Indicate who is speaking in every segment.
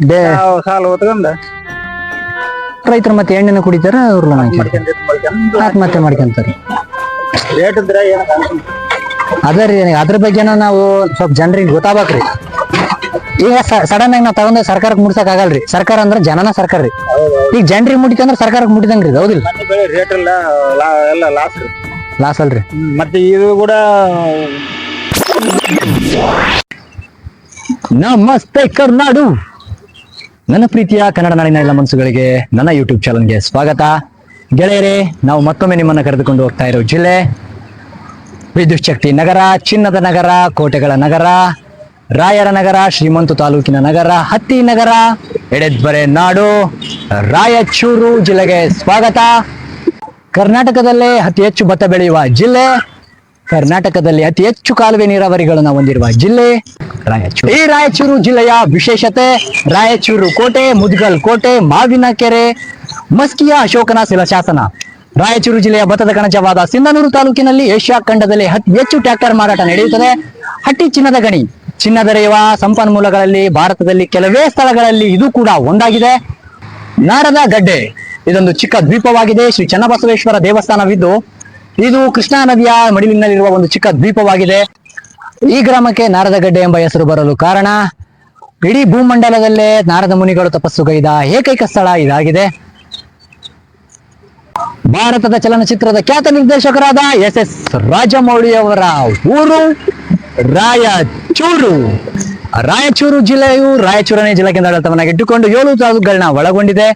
Speaker 1: ಬೇ
Speaker 2: ಸಾಲ- ಸಾಲ ಹೊತ್ಕೊಂಡ?
Speaker 1: ರೈತರು ಮತ್ತೆ ಎಣ್ಣೆನ ಕುಡಿತಾರ ಅವ್ರು ಲೋನ್ ಹಾಕ್ಯಾರ. ಆತ್ಮಹತ್ಯೆ ಮಾಡ್ಕೊಂತಾರೆ.
Speaker 2: ರೇಟ್ ಇದ್ರೆ?
Speaker 1: ಅದೇ? ರೀ ಅದ್ರ ಬಗ್ಗೆನ ನಾವು ಸ್ವಲ್ಪ ಜನರಿಗೆ ಗೊತ್ತಾಗ್ಬೇಕ್ರಿ. ಈಗ ಸಡನ್ ಆಗಿ ನಾವು ತಗೊಂಡ ಸರ್ಕಾರಕ್ಕೆ ಮುಡ್ಸಕ್ ಆಗಲ್ರಿ ಸರ್ಕಾರ ಅಂದ್ರೆ ಜನನ ಸರ್ಕಾರ ರೀ. ಈಗ ಜನರಿಗೆ ಮುಟ್ಟಿತ ಅಂದ್ರೆ ಸರ್ಕಾರಕ್ಕೆ ಮುಟ್ಟಿದಂಗ್ರಿ ಇದು ಹೌದಿಲ್ಲ?
Speaker 2: ರೇಟ್ ಎಲ್ಲ ಎಲ್ಲ ಲಾಸ್
Speaker 1: ಲಾಸ್ ಅಲ್ರಿ.
Speaker 2: ಮತ್ತೆ ಇದು ಕೂಡ
Speaker 1: ನಮಸ್ತೆ ಕರ್ನಾಡು. ನನ್ನ ಪ್ರೀತಿಯ ಕನ್ನಡ ನಾಡಿನ ಎಲ್ಲ ಮನಸ್ಸುಗಳಿಗೆ ನನ್ನ ಯೂಟ್ಯೂಬ್ ಚಾನಲ್ಗೆ ಸ್ವಾಗತ. ಗೆಳೆಯರೇ, ನಾವು ಮತ್ತೊಮ್ಮೆ ನಿಮ್ಮನ್ನು ಕರೆದುಕೊಂಡು ಹೋಗ್ತಾ ಇರೋ ಜಿಲ್ಲೆ ವಿದ್ಯುತ್ ಶಕ್ತಿ ನಗರ, ಚಿನ್ನದ ನಗರ, ಕೋಟೆಗಳ ನಗರ, ರಾಯರ ನಗರ, ಶ್ರೀಮಂತ ತಾಲೂಕಿನ ನಗರ, ಹತ್ತಿ ನಗರ, ಎಡೆದ್ಬರೆ ನಾಡು, ರಾಯಚೂರು ಜಿಲ್ಲೆಗೆ ಸ್ವಾಗತ. ಕರ್ನಾಟಕದಲ್ಲೇ ಅತಿ ಹೆಚ್ಚು ಭತ್ತ ಬೆಳೆಯುವ ಜಿಲ್ಲೆ ಕರ್ನಾಟಕದಲ್ಲಿ ಅತಿ ಹೆಚ್ಚು ಕಾಲುವೆ ನೀರಾವರಿಗಳನ್ನು ಹೊಂದಿರುವ ಜಿಲ್ಲೆ ರಾಯಚೂರು. ಈ ರಾಯಚೂರು ಜಿಲ್ಲೆಯ ವಿಶೇಷತೆ ರಾಯಚೂರು ಕೋಟೆ, ಮುದ್ಗಲ್ ಕೋಟೆ ಮಾವಿನ ಕೆರೆ ಮಸ್ಕಿಯ ಅಶೋಕನ ಶಿಲಾಶಾಸನ. ರಾಯಚೂರು ಜಿಲ್ಲೆಯ ಭತ್ತದ ಕಣಜವಾದ ಸಿಂಧನೂರು ತಾಲೂಕಿನಲ್ಲಿ ಏಷ್ಯಾ ಖಂಡದಲ್ಲಿ ಅತಿ ಹೆಚ್ಚು ಟ್ರ್ಯಾಕ್ಟರ್ ಮಾರಾಟ ನಡೆಯುತ್ತದೆ. ಹಟ್ಟಿ ಚಿನ್ನದ ಗಣಿ. ಚಿನ್ನ ದೊರೆಯುವ ಸಂಪನ್ಮೂಲಗಳಲ್ಲಿ ಭಾರತದಲ್ಲಿ ಕೆಲವೇ ಸ್ಥಳಗಳಲ್ಲಿ ಇದು ಕೂಡ ಒಂದಾಗಿದೆ. ನಾರದ ಗಡ್ಡೆ. ಇದೊಂದು ಚಿಕ್ಕ ದ್ವೀಪವಾಗಿದೆ. ಶ್ರೀ ಚನ್ನಬಸವೇಶ್ವರ ದೇವಸ್ಥಾನವಿದ್ದು ಇದು ಕೃಷ್ಣಾ ನದಿಯ ಮಡಿಲಿನಲ್ಲಿರುವ ಒಂದು ಚಿಕ್ಕ ದ್ವೀಪವಾಗಿದೆ. ಈ ಗ್ರಾಮಕ್ಕೆ ನಾರದಗಡ್ಡೆ ಎಂಬ ಹೆಸರು ಬರಲು ಕಾರಣ. ಇಡೀ ಭೂಮಂಡಲದಲ್ಲೇ ನಾರದ ಮುನಿಗಳು ತಪಸ್ಸುಗೈದ ಏಕೈಕ ಸ್ಥಳ ಇದಾಗಿದೆ. ಭಾರತದ ಚಲನಚಿತ್ರದ ಖ್ಯಾತ ನಿರ್ದೇಶಕರಾದ ಎಸ್ ಎಸ್ ರಾಜಮೌಳಿ ಅವರ ಊರು ರಾಯಚೂರು. ರಾಯಚೂರು ಜಿಲ್ಲೆಯು ರಾಯಚೂರನೇ ಜಿಲ್ಲಾ ಕೇಂದ್ರಾಡಳಿತವನ್ನಾಗಿಟ್ಟುಕೊಂಡು ಏಳು ತಾಲೂಕುಗಳನ್ನ ಒಳಗೊಂಡಿದೆ.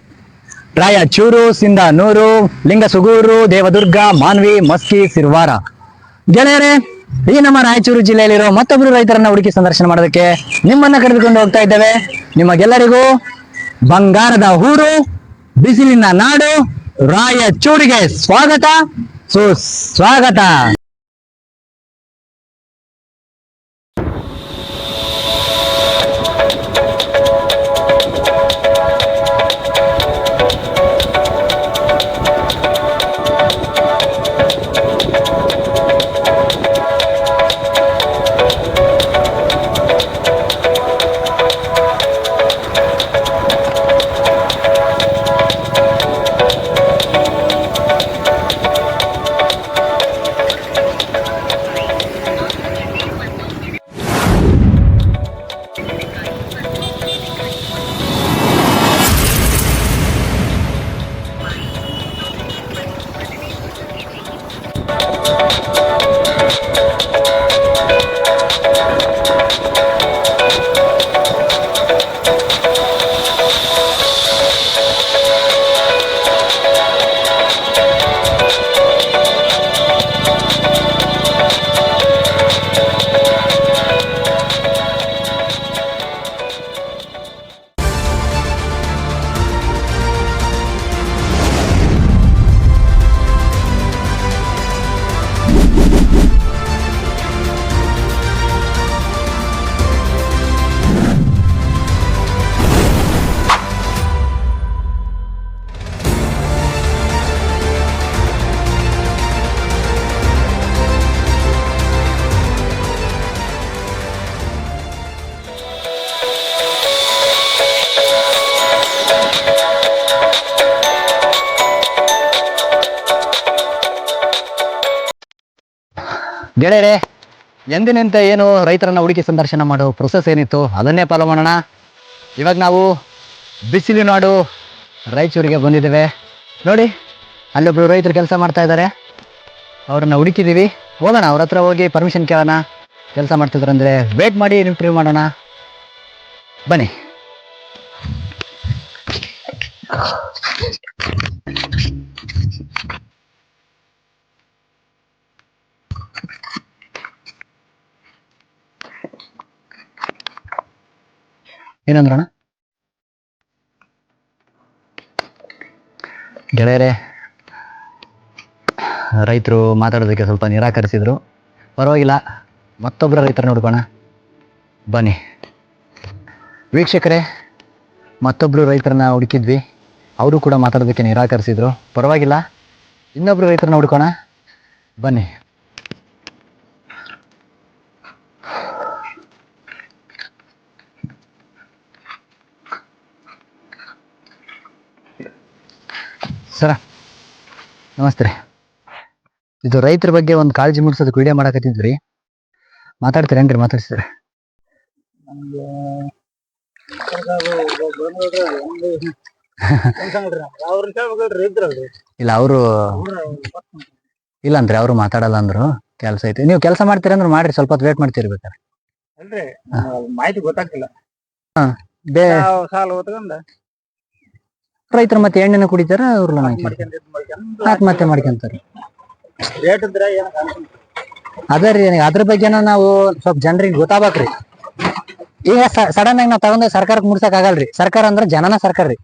Speaker 1: ರಾಯಚೂರು ಸಿಂಧನೂರು ಲಿಂಗಸುಗೂರು ದೇವದುರ್ಗ, ಮಾನ್ವಿ, ಮಸ್ಕಿ, ಸಿರ್ವಾರ. ಗೆಳೆಯರೇ, ಈ ನಮ್ಮ ರಾಯಚೂರು ಜಿಲ್ಲೆಯಲ್ಲಿರೋ ಮತ್ತೊಬ್ಬರು ರೈತರನ್ನ ಹುಡುಕಿ ಸಂದರ್ಶನ ಮಾಡೋದಕ್ಕೆ ನಿಮ್ಮನ್ನ ಕರೆದುಕೊಂಡು ಹೋಗ್ತಾ ಇದ್ದೇವೆ. ನಿಮಗೆಲ್ಲರಿಗೂ ಬಂಗಾರದ ಊರು ಬಿಸಿಲಿನ ನಾಡು, ರಾಯಚೂರಿಗೆ ಸ್ವಾಗತ. ಸುಸ್ವಾಗತ. ಗೆಳೆಯರೆ, ಎಂದಿನಂತೆ ಏನು ರೈತರನ್ನು ಹುಡುಕಿ ಸಂದರ್ಶನ ಮಾಡೋ ಪ್ರೊಸೆಸ್ ಏನಿತ್ತು ಅದನ್ನೇ ಫಾಲೋ ಮಾಡೋಣ. ಇವಾಗ ನಾವು ಬಿಸಿಲು ನಾಡು ರಾಯಚೂರಿಗೆ ಬಂದಿದ್ದೇವೆ. ನೋಡಿ ಅಲ್ಲೊಬ್ಬರು ರೈತರು ಕೆಲಸ ಮಾಡ್ತಾ ಇದ್ದಾರೆ. ಅವ್ರನ್ನ ಹುಡುಕಿದ್ದೀವಿ. ಹೋಗೋಣ, ಅವ್ರ ಹತ್ರ ಹೋಗಿ ಪರ್ಮಿಷನ್ ಕೇಳೋಣ. ಕೆಲಸ ಮಾಡ್ತಿದ್ರು ಅಂದರೆ ವೇಟ್ ಮಾಡಿ ಇಂಟರ್ವ್ಯೂ ಮಾಡೋಣ. ಬನ್ನಿ. ಏನಂದ್ರಣ ಗೆಳೆಯರೇ, ರೈತರು ಮಾತಾಡೋದಕ್ಕೆ ಸ್ವಲ್ಪ ನಿರಾಕರಿಸಿದ್ರು. ಪರವಾಗಿಲ್ಲ ಮತ್ತೊಬ್ಬರ ರೈತರ ನೋಡ್ಕೋಣ. ಬನ್ನಿ. ವೀಕ್ಷಕರೇ ಮತ್ತೊಬ್ಬರು ರೈತರನ್ನ ಹುಡುಕಿದ್ವಿ. ಅವರು ಕೂಡ ಮಾತಾಡೋದಕ್ಕೆ ನಿರಾಕರಿಸಿದ್ರು. ಪರವಾಗಿಲ್ಲ ಇನ್ನೊಬ್ಬರು ರೈತರನ್ನ ಹುಡ್ಕೋಣ. ಬನ್ನಿ. ಸರ ನಮಸ್ತೆ ರೀ. ಇದು ರೈತರ ಬಗ್ಗೆ ಒಂದು ಕಾಳಜಿ ಮೂಡಿಸೋದಕ್ಕೆ ವಿಡಿಯೋ ಮಾಡಕತ್ತಿದ್ರಿ ಮಾತಾಡ್ತೀರೇನ್ರಿ ಮಾತಾಡ್ಸಿದ್ರೆ
Speaker 2: ಅವ್ರನ್ನ ಕೇಳ್ಬೇಕಲ್ರಿ ಇದ್ರಲ್ರಿ
Speaker 1: ಇಲ್ಲ ಅವರು ಇಲ್ಲ ಅಂದ್ರೆ ಅವರು ಮಾತಾಡಲ್ಲ ಅಂದ್ರು ಕೆಲಸ ಐತಿ. ನೀವು ಕೆಲಸ ಮಾಡ್ತೀರಿ ಅಂದ್ರೆ ಮಾಡ್ರಿ ಸ್ವಲ್ಪ ಹೊತ್ತು ವೇಟ್
Speaker 2: ಮಾಡ್ತೀರಿ ಬೇಕಾರೆ ಮಾಹಿತಿ ಗೊತ್ತಾಗ್ತಿಲ್ಲ.
Speaker 1: ಬೇ
Speaker 2: ಸಾಲ ಓದ್ಕೊಂಡ
Speaker 1: ರೈತರು ಮತ್ತೆ ಎಣ್ಣೆನ ಕುಡಿತಾರ ಅವ್ರು ಆತ್ಮಹತ್ಯೆ ಮಾಡ್ಕೊಂತಾರೆ. ಅದೇ? ರೀ ಅದ್ರ ಬಗ್ಗೆನ ನಾವು ಸ್ವಲ್ಪ ಜನರಿಗೆ ಗೊತ್ತಾಗ್ಬೇಕ್ರಿ. ಈಗ ಸಡನ್ ಆಗಿ ನಾವು ತಗೊಂಡ ಸರ್ಕಾರಕ್ಕೆ ಮುಟ್ಸಕ್ ಆಗಲ್ರಿ ಸರ್ಕಾರ ಅಂದ್ರೆ ಜನನ ಸರ್ಕಾರ ರೀ.